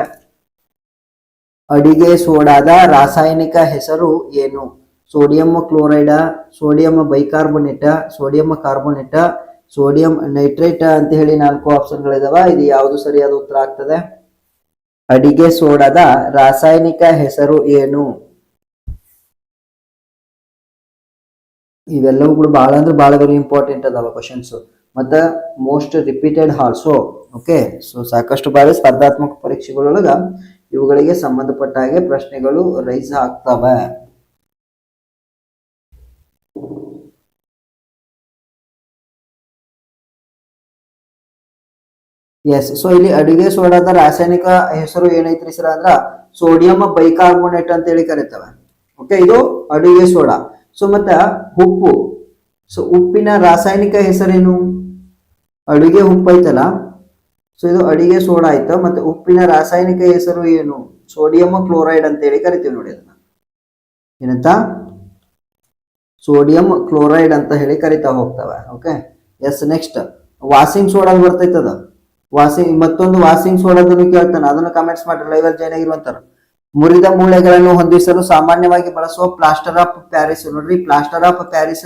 ಅಡಿಗೆ ಸೋಡಾದ ರಾಸಾಯನಿಕ ಹೆಸರು ಏನು? Sodium chloride, sodium bicarbonate, sodium carbonate, sodium nitrate ಅಂತ ಹೇಳಿ ನಾಲ್ಕು ಆಪ್ಷನ್ಗಳಿದಾವ. ಇದು ಯಾವುದು ಸರಿಯಾದ ಉತ್ತರ ಆಗ್ತದೆ? ಅಡಿಗೆ ಸೋಡಾದ ರಾಸಾಯನಿಕ ಹೆಸರು ಏನು? ಇವೆಲ್ಲವೂ ಕೂಡ ಬಹಳ ಅಂದ್ರೆ ಬಹಳ ವೆರಿ ಇಂಪಾರ್ಟೆಂಟ್ ಅದಾವ ಕ್ವಶನ್ಸ್ ಮತ್ತ most repeated also okay so ಸಾಕಷ್ಟು ಬಾರಿ ಸ್ಪರ್ಧಾತ್ಮಕ ಪರೀಕ್ಷೆಗಳೊಳಗ ಇವುಗಳಿಗೆ ಸಂಬಂಧಪಟ್ಟ ಹಾಗೆ ಪ್ರಶ್ನೆಗಳು ರೈಸ್ ಆಗ್ತವೆ. ಎಸ್ ಸೊ ಇಲ್ಲಿ ಅಡುಗೆ ಸೋಡಾದ ರಾಸಾಯನಿಕ ಹೆಸರು ಏನೈತ್ರಿ ಸರ್ ಅಂದ್ರ ಸೋಡಿಯಂ ಬೈಕಾರ್ಬೋನೇಟ್ ಅಂತ ಹೇಳಿ ಕರಿತವೆ. ಓಕೆ ಇದು ಅಡುಗೆ ಸೋಡಾ. ಸೊ ಮತ್ತ ಉಪ್ಪು. ಸೊ ಉಪ್ಪಿನ ರಾಸಾಯನಿಕ ಹೆಸರೇನು? ಅಡುಗೆ ಉಪ್ಪು ಐತಲ್ಲ ಸೊ ಇದು ಅಡಿಗೆ ಸೋಡಾ ಆಯ್ತು? ಮತ್ತೆ ಉಪ್ಪಿನ ರಾಸಾಯನಿಕ ಹೆಸರು ಏನು? ಸೋಡಿಯಂ ಕ್ಲೋರೈಡ್ ಅಂತ ಹೇಳಿ ಕರಿತೀವಿ ನೋಡಿ ಅದನ್ನ. ಏನಂತ? ಸೋಡಿಯಂ ಕ್ಲೋರೈಡ್ ಅಂತ ಹೇಳಿ ಕರಿತಾ ಹೋಗ್ತವೆ. Okay yes next washing soda ಬರ್ತೈತದ washing, ಮತ್ತೊಂದು ವಾಷಿಂಗ್ ಸೋಡಾದನ್ನು ಕೇಳ್ತಾನೆ. ಅದನ್ನು ಕಮೆಂಟ್ಸ್ ಮಾಡಿ ಲೈವ್ ಅಲ್ಲಿ ಜಾಯ್ನ್ ಆಗಿರುವಂತಾರ ಮುರಿದ ಮೂಳೆಗಳನ್ನು ಹೊಂದಿಸಲು ಸಾಮಾನ್ಯವಾಗಿ ಬಳಸುವ ಪ್ಲಾಸ್ಟರ್ ಆಫ್ ಪ್ಯಾರಿಸ್ ನೋಡ್ರಿ plaster of Paris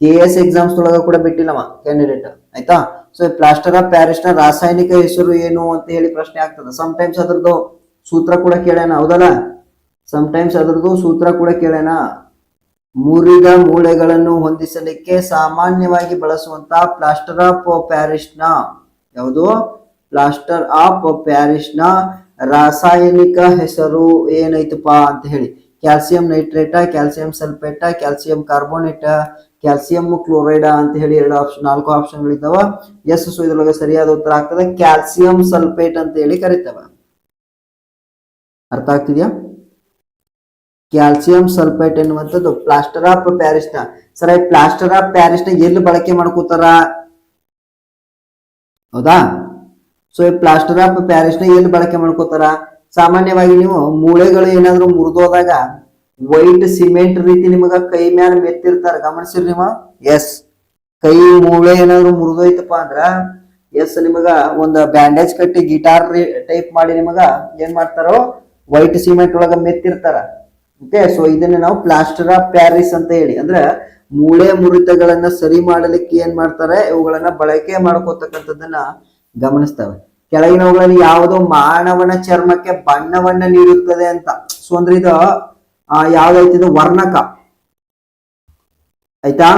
K S exams ಒಳಗ ಕೂಡ ಬಿಟ್ಟಿಲ್ಲವ ಕ್ಯಾಂಡಿಡೇಟ್ ಆಯ್ತಾ? ಸೊ ಪ್ಲಾಸ್ಟರ್ ಆಫ್ ಪ್ಯಾರಿಸ್ನ ರಾಸಾಯನಿಕ ಹೆಸರು ಏನು ಅಂತ ಹೇಳಿ ಪ್ರಶ್ನೆ ಆಗ್ತದೆ. ಟೈಮ್ಸ್ ಅದ್ರದ್ದು ಸೂತ್ರ ಕೂಡ ಕೇಳ್ಯಾನ ಹೌದಲ್ಲ? ಟೈಮ್ಸ್ ಅದ್ರದ್ದು ಸೂತ್ರ ಕೂಡ ಕೇಳ್ಯಾನ ಮುರಿದ ಮೂಳೆಗಳನ್ನು ಹೊಂದಿಸಲಿಕ್ಕೆ ಸಾಮಾನ್ಯವಾಗಿ ಬಳಸುವಂತ ಪ್ಲಾಸ್ಟರ್ ಆಫ್ ಪ್ಯಾರಿಸ್ನ, ಯಾವುದು? ಪ್ಲಾಸ್ಟರ್ ಆಫ್ ಪ್ಯಾರಿಸ್ನ ರಾಸಾಯನಿಕ ಹೆಸರು ಏನೈತಪ್ಪ ಅಂತ ಹೇಳಿ. Calcium nitrate calcium sulphate calcium carbonate calcium, chloride ಅಂತ ಹೇಳಿ ಎರಡು ಆಪ್ಷನ್ ನಾಲ್ಕು ಆಪ್ಷನ್ಗಳಿದ್ದಾವ ಎಸ್ ಸೊ ಇದ್ರೊಳಗೆ ಸರಿಯಾದ ಉತ್ತರ ಆಗ್ತದೆ. ಕ್ಯಾಲ್ಸಿಯಂ ಸಲ್ಫೇಟ್ ಅಂತ ಹೇಳಿ ಕರಿತೇವೆ. ಅರ್ಥ ಆಗ್ತಿದ್ಯಾ? ಕ್ಯಾಲ್ಸಿಯಂ ಸಲ್ಫೇಟ್ ಎನ್ನುವಂಥದ್ದು ಪ್ಲಾಸ್ಟರ್ ಆಫ್ ಪ್ಯಾರಿಸ್ನ ಸರ್ ಈ ಪ್ಲಾಸ್ಟರ್ ಆಫ್ ಪ್ಯಾರಿಸ್ನ ಎಲ್ಲಿ ಬಳಕೆ ಮಾಡ್ಕೋತಾರ? ಹೌದಾ? ಸೊ ಈ ಪ್ಲಾಸ್ಟರ್ ಆಫ್ ಪ್ಯಾರಿಸ್ನ ಎಲ್ಲಿ ಬಳಕೆ ಮಾಡ್ಕೋತಾರ? ಸಾಮಾನ್ಯವಾಗಿ ನೀವು ಮೂಳೆಗಳು ಏನಾದ್ರೂ ಮುರಿದೋದಾಗ ವೈಟ್ ಸಿಮೆಂಟ್ ರೀತಿ ನಿಮಗ ಕೈ ಮ್ಯಾಲ ಮೆತ್ತಿರ್ತಾರ, ಗಮನಿಸಿರಿ ನೀವು? ಎಸ್ ಕೈ ಮೂಳೆ ಏನಾದ್ರು ಮುರಿದೋಯ್ತಪ್ಪ ಅಂದ್ರ ಎಸ್ ನಿಮಗ ಒಂದು ಬ್ಯಾಂಡೇಜ್ ಕಟ್ಟಿ ಗಿಟಾರ್ ಟೈಪ್ ಮಾಡಿ ನಿಮಗ ಏನ್ ಮಾಡ್ತಾರೋ, ವೈಟ್ ಸಿಮೆಂಟ್ ಒಳಗ ಮೆತ್ತಿರ್ತಾರ. ಓಕೆ ಸೊ ಇದನ್ನ ನಾವು ಪ್ಲಾಸ್ಟರ್ ಆಫ್ ಪ್ಯಾರಿಸ್ ಅಂತ ಹೇಳಿ. ಅಂದ್ರೆ, ಮೂಳೆ ಮುರಿತಗಳನ್ನ ಸರಿ ಮಾಡಲಿಕ್ಕೆ ಏನ್ ಮಾಡ್ತಾರೆ, ಇವುಗಳನ್ನ ಬಳಕೆ ಮಾಡ್ಕೋತಕ್ಕಂಥದ್ದನ್ನ ಗಮನಿಸ್ತವೆ. ಕೆಳಗಿನವುಗಳಲ್ಲಿ ಯಾವುದೋ ಮಾನವನ ಚರ್ಮಕ್ಕೆ ಬಣ್ಣವನ್ನ ನೀಡುತ್ತದೆ ಅಂತ. ಸೊ ಅಂದ್ರೆ ಇದು ಆ, ಯಾವ್ದೈತಿ ಇದು ವರ್ಣಕ. ಆಯ್ತಾ?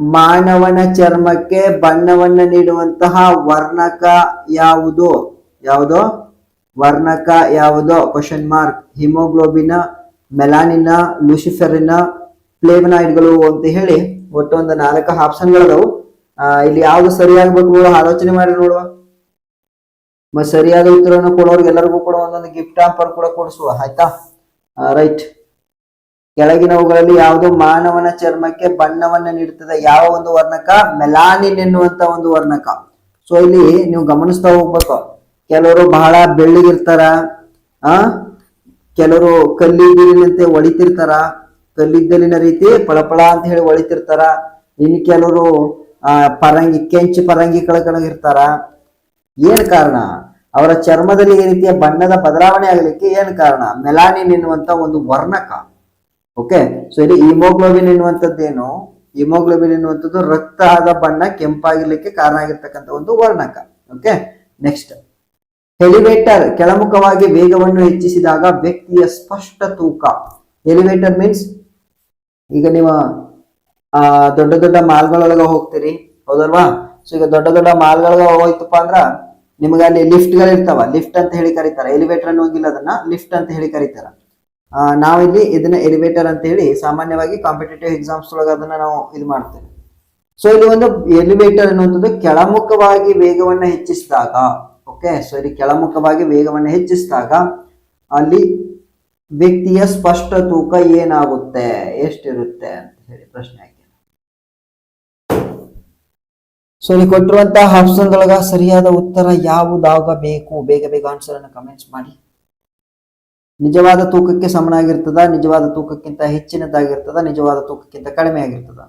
ಮಾನವನ ಚರ್ಮಕ್ಕೆ ಬಣ್ಣವನ್ನ ನೀಡುವಂತಹ ವರ್ಣಕ ಯಾವುದು? ಯಾವುದು? ವರ್ಣಕ ಯಾವುದು? ಕ್ವಶನ್ ಮಾರ್ಕ್ ಹಿಮೋಗ್ಲೋಬಿನ ಮೆಲಾನಿನ ಲೂಸಿಫೆರಿನ ಫ್ಲೇವನಾಯ್ಡ್ಗಳು ಅಂತ ಹೇಳಿ ಒಟ್ಟು ಒಂದು ನಾಲ್ಕು ಆಪ್ಷನ್ಗಳದವು ಇಲ್ಲಿ ಯಾವ್ದು ಸರಿಯಾಗ್ಬೇಕು ಆಲೋಚನೆ ಮಾಡಿ ನೋಡುವ. ಮತ್ತೆ ಸರಿಯಾದ ಉತ್ತರವನ್ನು ಕೊಡೋರ್ಗೆ ಎಲ್ಲರಿಗೂ ಕೂಡ ಒಂದೊಂದು ಗಿಫ್ಟ್ ಆಂಪರ್ ಕೂಡ ಕೊಡಿಸುವ, ಆಯ್ತಾ? ರೈಟ್ ಕೆಳಗಿನವುಗಳಲ್ಲಿ ಯಾವುದು ಮಾನವನ ಚರ್ಮಕ್ಕೆ ಬಣ್ಣವನ್ನ ನೀಡುತ್ತದೆ ಯಾವ ಒಂದು ವರ್ಣಕ? ಮೆಲಾನಿನ್ ಎನ್ನುವಂತ ಒಂದು ವರ್ಣಕ. ಸೊ ಇಲ್ಲಿ ನೀವು ಗಮನಿಸ್ತಾ ಹೋಗ್ಬೇಕು. ಕೆಲವರು ಬಹಳ ಬೆಳ್ಳಿಗಿರ್ತಾರ, ಆ? ಕೆಲವರು ಕಲ್ಲಿದ್ದಲಿನಂತೆ ಒಳಿತಿರ್ತಾರ, ಕಲ್ಲಿದ್ದಲಿನ ರೀತಿ ಪಳಪಳ ಅಂತ ಹೇಳಿ ಒಳಿತಿರ್ತಾರ. ಇನ್ನು ಕೆಲವರು ಪರಂಗಿ, ಕೆಂಚು ಪರಂಗಿ ಇರ್ತಾರ ಏನ್ ಕಾರಣ? ಅವರ ಚರ್ಮದಲ್ಲಿ ಈ ರೀತಿಯ ಬಣ್ಣದ ಬದಲಾವಣೆ ಆಗಲಿಕ್ಕೆ ಏನ್ ಕಾರಣ? ಮೆಲಾನಿನ್ ಎನ್ನುವಂತ ಒಂದು ವರ್ಣಕ. ಓಕೆ ಸೊ ಇಲ್ಲಿ ಹಿಮೋಗ್ಲೋಬಿನ್ ಎನ್ನುವಂಥದ್ದೇನು ಹಿಮೋಗ್ಲೋಬಿನ್ ಎನ್ನುವಂಥದ್ದು ರಕ್ತದ ಬಣ್ಣ ಕೆಂಪಾಗಿರ್ಲಿಕ್ಕೆ ಕಾರಣ ಆಗಿರ್ತಕ್ಕಂಥ ಒಂದು ವರ್ಣಕ. ಓಕೆ ನೆಕ್ಸ್ಟ್ ಎಲಿವೇಟರ್ ಕೆಳಮುಖವಾಗಿ ವೇಗವನ್ನು ಹೆಚ್ಚಿಸಿದಾಗ ವ್ಯಕ್ತಿಯ ಸ್ಪಷ್ಟ ತೂಕ. ಎಲಿವೇಟರ್ ಮೀನ್ಸ್ ಈಗ ನೀವು ದೊಡ್ಡ ದೊಡ್ಡ ಮಾಲ್ಗಳೊಳಗೆ ಹೋಗ್ತೀರಿ. ಹೌದಲ್ವಾ? ಸೊ ಈಗ ದೊಡ್ಡ ದೊಡ್ಡ ಮಾಲ್ಗಳಿಗೆ ಹೋಯ್ತಪ್ಪ ಅಂದ್ರ ನಿಮ್ಗೆ ಅಲ್ಲಿ ಲಿಫ್ಟ್ ಇರ್ತಾವ, ಲಿಫ್ಟ್ ಅಂತ ಹೇಳಿ ಕರೀತಾರೆ. ಎಲಿವೇಟರ್ ಅನ್ನೋಂಗಿಲ್ಲ ಅದನ್ನ ಲಿಫ್ಟ್ ಅಂತ ಹೇಳಿ ಕರೀತಾರ. ನಾವಿಲ್ಲಿ ಇದನ್ನ ಎಲಿವೇಟರ್ ಅಂತ ಹೇಳಿ ಸಾಮಾನ್ಯವಾಗಿ ಕಾಂಪಿಟೇಟಿವ್ ಎಕ್ಸಾಮ್ಸ್ ಒಳಗ ಅದನ್ನ ನಾವು ಇದು ಮಾಡ್ತೇವೆ. ಸೊ ಇಲ್ಲಿ ಒಂದು ಎಲಿವೇಟರ್ ಅನ್ನುವಂಥದ್ದು ಕೆಳಮುಖವಾಗಿ ವೇಗವನ್ನ ಹೆಚ್ಚಿಸಿದಾಗ, ಓಕೆ? ಸೊ ಇಲ್ಲಿ ಕೆಳಮುಖವಾಗಿ ವೇಗವನ್ನ ಹೆಚ್ಚಿಸಿದಾಗ ಅಲ್ಲಿ ವ್ಯಕ್ತಿಯ ಸ್ಪಷ್ಟ ತೂಕ ಏನಾಗುತ್ತೆ, ಎಷ್ಟಿರುತ್ತೆ ಅಂತ ಹೇಳಿ ಪ್ರಶ್ನೆ ಸೊ ಇಲ್ಲಿ ಕೊಟ್ಟಿರುವಂತಹ ಆಪ್ಷನ್ ಒಳಗ ಸರಿಯಾದ ಉತ್ತರ ಯಾವುದಾಗಬೇಕು ಬೇಗ ಬೇಗ ಆನ್ಸರ್ ಅನ್ನು ಕಮೆಂಟ್ಸ್ ಮಾಡಿ. ನಿಜವಾದ ತೂಕಕ್ಕೆ ಸಮನಾಗಿರ್ತದ, ನಿಜವಾದ ತೂಕಕ್ಕಿಂತ ಹೆಚ್ಚಿನದಾಗಿರ್ತದ ನಿಜವಾದ ತೂಕಕ್ಕಿಂತ ಕಡಿಮೆ ಆಗಿರ್ತದ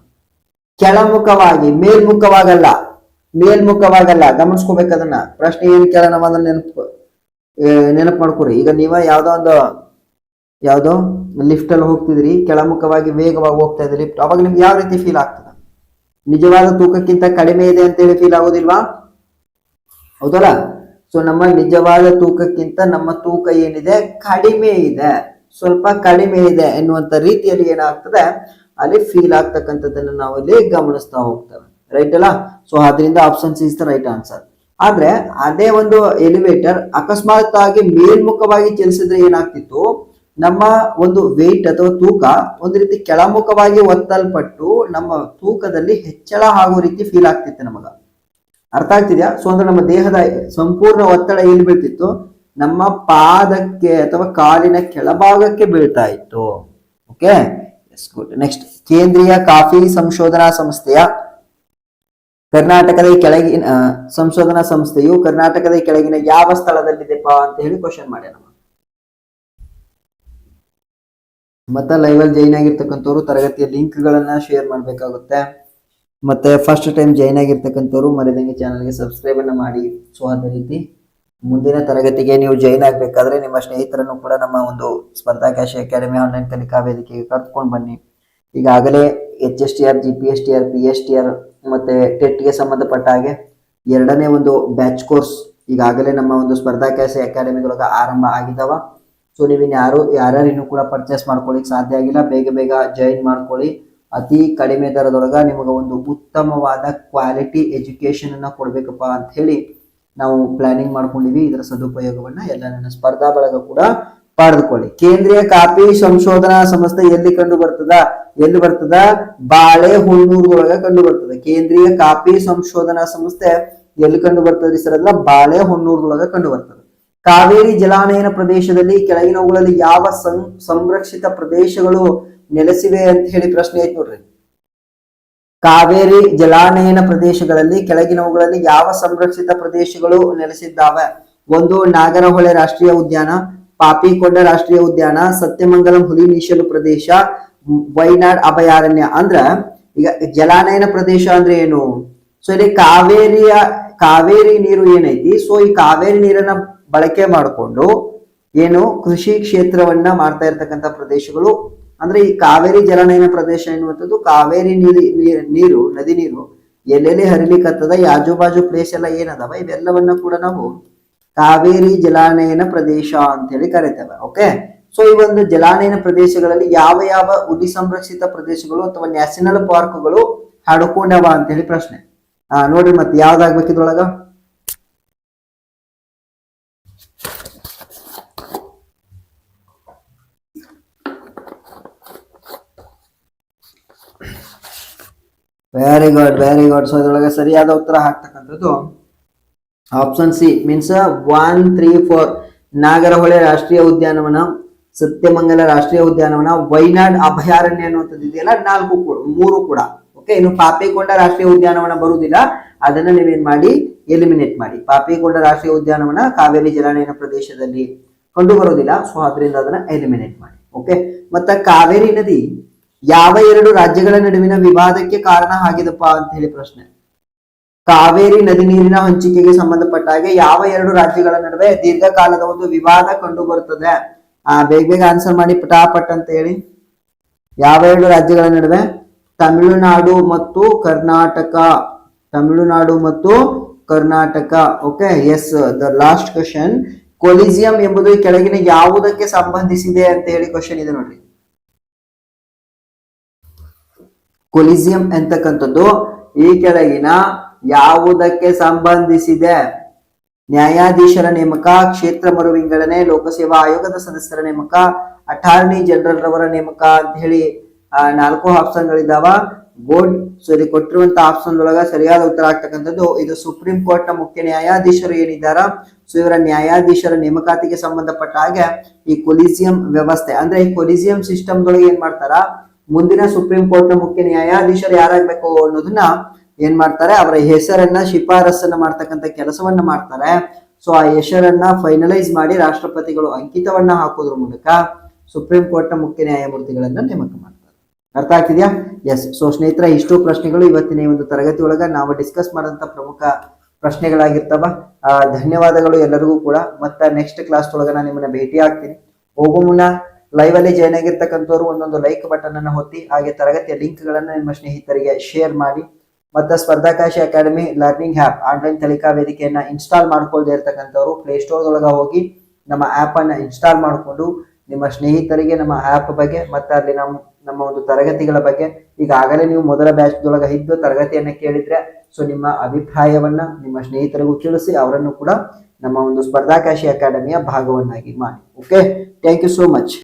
ಕೆಳಮುಖವಾಗಿ, ಮೇಲ್ಮುಖವಾಗಲ್ಲ. ಮೇಲ್ಮುಖವಾಗಲ್ಲ. ಗಮನಿಸ್ಕೋಬೇಕು ಅದನ್ನ ಪ್ರಶ್ನೆ ಏನ್ ಕೇಳೋಣ ಅದನ್ನ ನೆನಪು ನೆನಪು ಮಾಡ್ಕೊರಿ. ಈಗ ನೀವ ಯಾವ್ದೋ ಒಂದು, ಯಾವ್ದೋ ಲಿಫ್ಟ್ ಅಲ್ಲಿ ಹೋಗ್ತಿದ್ರಿ, ಕೆಳಮುಖವಾಗಿ ವೇಗವಾಗಿ ಹೋಗ್ತಾ ಇದ್ರಿ ಲಿಫ್ಟ್ ಅವಾಗ ನಿಮ್ಗೆ ಯಾವ ರೀತಿ ಫೀಲ್ ಆಗ್ತದ? ನಿಜವಾದ ತೂಕಕ್ಕಿಂತ ಕಡಿಮೆ ಇದೆ ಅಂತ ಹೇಳಿ ಫೀಲ್ ಆಗೋದಿಲ್ವಾ? ಹೌದಲ್ಲ? ಸೊ ನಮ್ಮ ನಿಜವಾದ ತೂಕಕ್ಕಿಂತ ನಮ್ಮ ತೂಕ ಏನಿದೆ? ಕಡಿಮೆ ಇದೆ. ಸ್ವಲ್ಪ ಕಡಿಮೆ ಇದೆ ಎನ್ನುವಂತ ರೀತಿಯಲ್ಲಿ ಏನಾಗ್ತದೆ? ಅಲ್ಲಿ ಫೀಲ್ ಆಗ್ತಕ್ಕಂಥದ್ದನ್ನು ನಾವು ಅಲ್ಲಿ ಗಮನಿಸ್ತಾ ಹೋಗ್ತೇವೆ. ರೈಟ್ ಅಲ್ಲ? ಸೊ ಅದರಿಂದ option C is the right answer ಆದ್ರೆ, ಅದೇ ಒಂದು ಎಲಿವೇಟರ್ ಅಕಸ್ಮಾತ್ ಆಗಿ ಮೇಲ್ಮುಖವಾಗಿ ಚಲಿಸಿದ್ರೆ ಏನಾಗ್ತಿತ್ತು? ನಮ್ಮ ಒಂದು ವೆಯ್ಟ್ ಅಥವಾ ತೂಕ ಒಂದು ರೀತಿ ಕೆಳಮುಖವಾಗಿ ಒತ್ತಲ್ಪಟ್ಟು ನಮ್ಮ ತೂಕದಲ್ಲಿ ಹೆಚ್ಚಳ ಆಗೋ ರೀತಿ ಫೀಲ್ ಆಗ್ತಿತ್ತು ನಮಗ. ಅರ್ಥ ಆಗ್ತಿದ್ಯಾ? ಸೊ ಅಂದ್ರೆ ನಮ್ಮ ದೇಹದ ಸಂಪೂರ್ಣ ಒತ್ತಡ ಎಲ್ಲಿ ಬೀಳ್ತಿತ್ತು? ನಮ್ಮ ಪಾದಕ್ಕೆ ಅಥವಾ ಕಾಲಿನ ಕೆಳಭಾಗಕ್ಕೆ ಬೀಳ್ತಾ ಇತ್ತು. ಓಕೆ ನೆಕ್ಸ್ಟ್ ಕೇಂದ್ರೀಯ ಕಾಫಿ ಸಂಶೋಧನಾ ಸಂಸ್ಥೆಯ ಕರ್ನಾಟಕದ ಕೆಳಗಿನ ಸಂಶೋಧನಾ ಸಂಸ್ಥೆಯು ಕರ್ನಾಟಕದ ಕೆಳಗಿನ ಯಾವ ಸ್ಥಳದಲ್ಲಿದೆಪ್ಪ ಅಂತ ಹೇಳಿ ಕ್ವಶನ್ ಮಾಡ್ಯಾನ ಮತ್ತೆ ಲೈವ್ ಅಲ್ಲಿ ಜೈನ್ ಆಗಿರ್ತಕ್ಕಂಥವ್ರು ತರಗತಿಯ ಲಿಂಕ್ ಗಳನ್ನ ಶೇರ್ ಮಾಡಬೇಕಾಗುತ್ತೆ. ಮತ್ತೆ ಫಸ್ಟ್ ಟೈಮ್ ಜೈನ್ ಆಗಿರ್ತಕ್ಕಂಥವ್ರು ಮರಿದಂಗೆ ಸಬ್ಸ್ಕ್ರೈಬ್ ಅನ್ನ ಮಾಡಿ. ಸೊ ಅದೇ ರೀತಿ ಮುಂದಿನ ತರಗತಿಗೆ ನೀವು ಜಾಯಿನ್ ಆಗಬೇಕಾದ್ರೆ ನಿಮ್ಮ ಸ್ನೇಹಿತರನ್ನು ಕೂಡ ನಮ್ಮ ಒಂದು ಸ್ಪರ್ಧಾಕಾಶಿ ಅಕಾಡೆಮಿ ಆನ್ಲೈನ್ ಕಲಿಕಾ ವೇದಿಕೆಗೆ ಕರ್ಕೊಂಡು ಬನ್ನಿ. ಈಗಾಗಲೇ H S T R G P S T R P S T R ಮತ್ತೆ ಟೆಟ್ಗೆ ಸಂಬಂಧಪಟ್ಟ ಹಾಗೆ ಎರಡನೇ ಒಂದು ಬ್ಯಾಚ್ ಕೋರ್ಸ್ ಈಗಾಗಲೇ ನಮ್ಮ ಒಂದು ಸ್ಪರ್ಧಾಕಾಶಿ ಅಕಾಡೆಮಿದೊಳಗೆ ಆರಂಭ ಆಗಿದಾವ. ಸೊ ನೀವು ಯಾರು, ಯಾರ್ಯಾರು ಇನ್ನೂ ಕೂಡ ಪರ್ಚೇಸ್ ಮಾಡ್ಕೊಳ್ಳಿಕ್ ಸಾಧ್ಯ ಆಗಿಲ್ಲ, ಬೇಗ ಬೇಗ ಜಾಯಿನ್ ಮಾಡ್ಕೊಳ್ಳಿ. ಅತಿ ಕಡಿಮೆ ದರದೊಳಗ ನಿಮಗೆ ಒಂದು ಉತ್ತಮವಾದ ಕ್ವಾಲಿಟಿ ಎಜುಕೇಶನ್ ಅನ್ನ ಕೊಡಬೇಕಪ್ಪ ಅಂತ ಹೇಳಿ ನಾವು ಪ್ಲಾನಿಂಗ್ ಮಾಡ್ಕೊಂಡಿವಿ. ಇದರ ಸದುಪಯೋಗವನ್ನ ಎಲ್ಲ ನನ್ನ ಸ್ಪರ್ಧಾ ಬಳಗ ಕೂಡ ಪಡೆದುಕೊಳ್ಳಿ. ಕೇಂದ್ರೀಯ ಕಾಪಿ ಸಂಶೋಧನಾ ಸಂಸ್ಥೆ ಎಲ್ಲಿ ಕಂಡು ಬರ್ತದ? ಎಲ್ಲಿ ಬರ್ತದ? ಬಾಳೆ ಹುಣ್ಣೂರದೊಳಗ ಕಂಡು ಬರ್ತದ. ಕೇಂದ್ರೀಯ ಕಾಪಿ ಸಂಶೋಧನಾ ಸಂಸ್ಥೆ ಎಲ್ಲಿ ಕಂಡು ಬರ್ತದ್ರಿ ಸರ್ ಅದನ್ನ ಬಾಳೆ ಹೊನ್ನೂರದೊಳಗ ಕಂಡು ಬರ್ತದೆ. ಕಾವೇರಿ ಜಲಾನಯನ ಪ್ರದೇಶದಲ್ಲಿ ಕೆಳಗಿನವುಗಳಲ್ಲಿ ಯಾವ ಸಂ, ಸಂರಕ್ಷಿತ ಪ್ರದೇಶಗಳು ನೆಲೆಸಿವೆ ಅಂತ ಹೇಳಿ ಪ್ರಶ್ನೆ ಐತಿ ನೋಡ್ರಿ. ಕಾವೇರಿ ಜಲಾನಯನ ಪ್ರದೇಶಗಳಲ್ಲಿ ಕೆಳಗಿನವುಗಳಲ್ಲಿ ಯಾವ ಸಂರಕ್ಷಿತ ಪ್ರದೇಶಗಳು ನೆಲೆಸಿದ್ದಾವೆ? ಒಂದು ನಾಗರಹೊಳೆ ರಾಷ್ಟ್ರೀಯ ಉದ್ಯಾನ, ಪಾಪಿಕೊಂಡ ರಾಷ್ಟ್ರೀಯ ಉದ್ಯಾನ, ಸತ್ಯಮಂಗಲಂ ಹುಲಿ ಮೀಸಲು ಪ್ರದೇಶ, ವೈನಾಡ್ ಅಭಯಾರಣ್ಯ. ಅಂದ್ರ ಈಗ ಜಲಾನಯನ ಪ್ರದೇಶ ಅಂದ್ರೆ ಏನು? ಸೊ ಇಲ್ಲಿ ಕಾವೇರಿಯ, ಕಾವೇರಿ ನೀರು ಏನೈತಿ? ಸೊ ಈ ಕಾವೇರಿ ನೀರನ್ನ ಬಳಕೆ ಮಾಡಿಕೊಂಡು ಏನು ಕೃಷಿ ಕ್ಷೇತ್ರವನ್ನ ಮಾಡ್ತಾ ಇರ್ತಕ್ಕಂಥ ಪ್ರದೇಶಗಳು, ಅಂದ್ರೆ ಈ ಕಾವೇರಿ ಜಲಾನಯನ ಪ್ರದೇಶ ಎನ್ನುವಂಥದ್ದು ಕಾವೇರಿ ನೀರು, ನೀರ್- ನದಿ ನೀರು ಎಲ್ಲೆಲ್ಲಿ ಹರಿಲಿಕ್ಕತ್ತದ ಈ ಆಜು ಬಾಜು ಪ್ಲೇಸ್ ಎಲ್ಲ ಏನದವ, ಇವೆಲ್ಲವನ್ನ ಕೂಡ ನಾವು ಕಾವೇರಿ ಜಲಾನಯನ ಪ್ರದೇಶ ಅಂತ ಹೇಳಿ ಕರಿತೇವೆ ಓಕೆ ಸೊ ಈ ಒಂದು ಜಲಾನಯನ ಪ್ರದೇಶಗಳಲ್ಲಿ ಯಾವ ಯಾವ ಉಡಿ ಸಂರಕ್ಷಿತ ಪ್ರದೇಶಗಳು ಅಥವಾ ನ್ಯಾಷನಲ್ ಪಾರ್ಕ್ಗಳು ಹಡ್ಕೊಂಡವ ಅಂತ ಹೇಳಿ ಪ್ರಶ್ನೆ. ಆ, ನೋಡ್ರಿ ಮತ್ತೆ ಯಾವ್ದಾಗ್ಬೇಕು very good very good so ಇದ್ರೊಳಗೆ ಸರಿಯಾದ ಉತ್ತರ ಹಾಕ್ತಕ್ಕಂಥದ್ದು option C means one three four Nagarahole ರಾಷ್ಟ್ರೀಯ ಉದ್ಯಾನವನ, ಸತ್ಯಮಂಗಲ ರಾಷ್ಟ್ರೀಯ ಉದ್ಯಾನವನ, ವೈನಾಡ್ ಅಭಯಾರಣ್ಯ ಅನ್ನುವಂಥದ್ದು ಇದೆಯಲ್ಲ, ನಾಲ್ಕು ಕೂಡ, ಮೂರು ಕೂಡ. ಓಕೆ ಇನ್ನು ಪಾಪಿಕೊಂಡ ರಾಷ್ಟ್ರೀಯ ಉದ್ಯಾನವನ ಬರುವುದಿಲ್ಲ. ಅದನ್ನ ನೀವೇನ್ ಮಾಡಿ ಎಲಿಮಿನೇಟ್ ಮಾಡಿ. ಪಾಪಿಕೊಂಡ ರಾಷ್ಟ್ರೀಯ ಉದ್ಯಾನವನ ಕಾವೇರಿ ಜಲಾನಯನ ಪ್ರದೇಶದಲ್ಲಿ ಕಂಡು ಬರುವುದಿಲ್ಲ. ಸೊ ಅದರಿಂದ ಅದನ್ನ ಎಲಿಮಿನೇಟ್ ಮಾಡಿ. ಓಕೆ ಮತ್ತ ಕಾವೇರಿ ನದಿ ಯಾವ ಎರಡು ರಾಜ್ಯಗಳ ನಡುವಿನ ವಿವಾದಕ್ಕೆ ಕಾರಣ ಆಗಿದಪ್ಪ ಅಂತ ಹೇಳಿ ಪ್ರಶ್ನೆ. ಕಾವೇರಿ ನದಿ ನೀರಿನ ಹಂಚಿಕೆಗೆ ಸಂಬಂಧಪಟ್ಟ ಹಾಗೆ ಯಾವ ಎರಡು ರಾಜ್ಯಗಳ ನಡುವೆ ದೀರ್ಘಕಾಲದ ಒಂದು ವಿವಾದ ಕಂಡು ಬರುತ್ತದೆ ಆ, ಬೇಗ ಬೇಗ ಆನ್ಸರ್ ಮಾಡಿ, ಪಟಾಪಟ್ ಅಂತ ಹೇಳಿ. ಯಾವ ಎರಡು ರಾಜ್ಯಗಳ ನಡುವೆ? ತಮಿಳುನಾಡು ಮತ್ತು ಕರ್ನಾಟಕ. ತಮಿಳುನಾಡು ಮತ್ತು Karnataka. Okay yes the last question Colosseum ಎಂಬುದು ಕೆಳಗಿನ ಯಾವುದಕ್ಕೆ ಸಂಬಂಧಿಸಿದೆ ಅಂತ ಹೇಳಿ ಕ್ವಶನ್ ಇದೆ ನೋಡ್ರಿ. ಕೊಲಿಸಿಯಂ ಎಂತಕ್ಕಂಥದ್ದು? ಈ ಕೆಳಗಿನ ಯಾವುದಕ್ಕೆ ಸಂಬಂಧಿಸಿದೆ? ನ್ಯಾಯಾಧೀಶರ ನೇಮಕ, ಕ್ಷೇತ್ರ ಮರು ವಿಂಗಡಣೆ ಲೋಕಸೇವಾ ಆಯೋಗದ ಸದಸ್ಯರ ನೇಮಕ, ಅಟಾರ್ನಿ ಜನರಲ್ ರವರ ನೇಮಕ ಅಂತ ಹೇಳಿ ನಾಲ್ಕು ಆಪ್ಷನ್ ಗಳಿದಾವ. ಗೋಡ್ ಸೊ ಇಲ್ಲಿ ಕೊಟ್ಟಿರುವಂತ ಆಪ್ಷನ್ ಒಳಗ ಸರಿಯಾದ ಉತ್ತರ ಆಗ್ತಕ್ಕಂಥದ್ದು, ಇದು ಸುಪ್ರೀಂ ಕೋರ್ಟ್ನ ಮುಖ್ಯ ನ್ಯಾಯಾಧೀಶರು ಏನಿದ್ದಾರ ಸೊ ಇವರ ನ್ಯಾಯಾಧೀಶರ ನೇಮಕಾತಿಗೆ ಸಂಬಂಧಪಟ್ಟ ಹಾಗೆ ಈ ಕೊಲಿಸಿಯಂ ವ್ಯವಸ್ಥೆ, ಅಂದ್ರೆ ಈ ಕೊಲಿಸಿಯಂ ಸಿಸ್ಟಮ್ ದೊಳಗೆ ಏನ್ ಮಾಡ್ತಾರ? ಮುಂದಿನ ಸುಪ್ರೀಂ ಕೋರ್ಟ್ನ ಮುಖ್ಯ ನ್ಯಾಯಾಧೀಶರು ಯಾರಾಗ್ಬೇಕು ಅನ್ನೋದನ್ನ ಏನ್ ಮಾಡ್ತಾರೆ? ಅವರ ಹೆಸರನ್ನ ಶಿಫಾರಸನ್ನ ಮಾಡ್ತಕ್ಕಂಥ ಕೆಲಸವನ್ನ ಮಾಡ್ತಾರೆ. ಸೊ ಆ ಹೆಸರನ್ನ ಫೈನಲೈಸ್ ಮಾಡಿ ರಾಷ್ಟ್ರಪತಿಗಳು ಅಂಕಿತವನ್ನ ಹಾಕೋದ್ರ ಮೂಲಕ ಸುಪ್ರೀಂ ಕೋರ್ಟ್ನ ಮುಖ್ಯ ನ್ಯಾಯಮೂರ್ತಿಗಳನ್ನ ನೇಮಕ ಮಾಡ್ತಾರೆ. ಅರ್ಥ ಆಗ್ತಿದ್ಯಾ? ಎಸ್ ಸೊ ಸ್ನೇಹಿತರ, ಇಷ್ಟು ಪ್ರಶ್ನೆಗಳು ಇವತ್ತಿನ ಈ ಒಂದು ತರಗತಿ ಒಳಗ ನಾವು ಡಿಸ್ಕಸ್ ಮಾಡಂತ ಪ್ರಮುಖ ಪ್ರಶ್ನೆಗಳಾಗಿರ್ತಾವ. ಧನ್ಯವಾದಗಳು ಎಲ್ಲರಿಗೂ ಕೂಡ. ಮತ್ತ ನೆಕ್ಸ್ಟ್ ಕ್ಲಾಸ್ ಒಳಗ ನಾನು ನಿಮ್ಮನ್ನ ಭೇಟಿ ಆಗ್ತೀನಿ ಹೋಗೋ ಮುನ್ನ ಲೈವ್ ಅಲ್ಲಿ ಜಾಯ್ನ್ ಆಗಿರ್ತಕ್ಕಂಥವ್ರು ಒಂದೊಂದು ಲೈಕ್ ಬಟನ್ ಅನ್ನು ಹೊತ್ತಿ ಹಾಗೆ ತರಗತಿಯ ಲಿಂಕ್ಗಳನ್ನು ನಿಮ್ಮ ಸ್ನೇಹಿತರಿಗೆ ಶೇರ್ ಮಾಡಿ. ಮತ್ತು Spardhakashi academy learning app online ಕಲಿಕಾ ವೇದಿಕೆಯನ್ನ ಇನ್ಸ್ಟಾಲ್ ಮಾಡ್ಕೊಳ್ದೇ ಇರ್ತಕ್ಕಂಥವ್ರು ಪ್ಲೇಸ್ಟೋರ್ ಒಳಗ ಹೋಗಿ ನಮ್ಮ ಆ್ಯಪ್ ಅನ್ನ ಇನ್ಸ್ಟಾಲ್ ಮಾಡಿಕೊಂಡು ನಿಮ್ಮ ಸ್ನೇಹಿತರಿಗೆ ನಮ್ಮ ಆ್ಯಪ್ ಬಗ್ಗೆ ಮತ್ತೆ ಅಲ್ಲಿ ನಮ್ಮ ನಮ್ಮ ಒಂದು ತರಗತಿಗಳ ಬಗ್ಗೆ ಈಗಾಗಲೇ ನೀವು ಮೊದಲ ಬ್ಯಾಚ್ ಒಳಗ ಇದ್ದು ತರಗತಿಯನ್ನ ಕೇಳಿದ್ರೆ ಸೊ ನಿಮ್ಮ ಅಭಿಪ್ರಾಯವನ್ನ ನಿಮ್ಮ ಸ್ನೇಹಿತರಿಗೂ ತಿಳಿಸಿ ಅವರನ್ನು ಕೂಡ ನಮ್ಮ ಒಂದು ಸ್ಪರ್ಧಾಕಾಶಿ ಅಕಾಡೆಮಿಯ ಭಾಗವನ್ನಾಗಿ ಮಾಡಿ. Okay thank you so much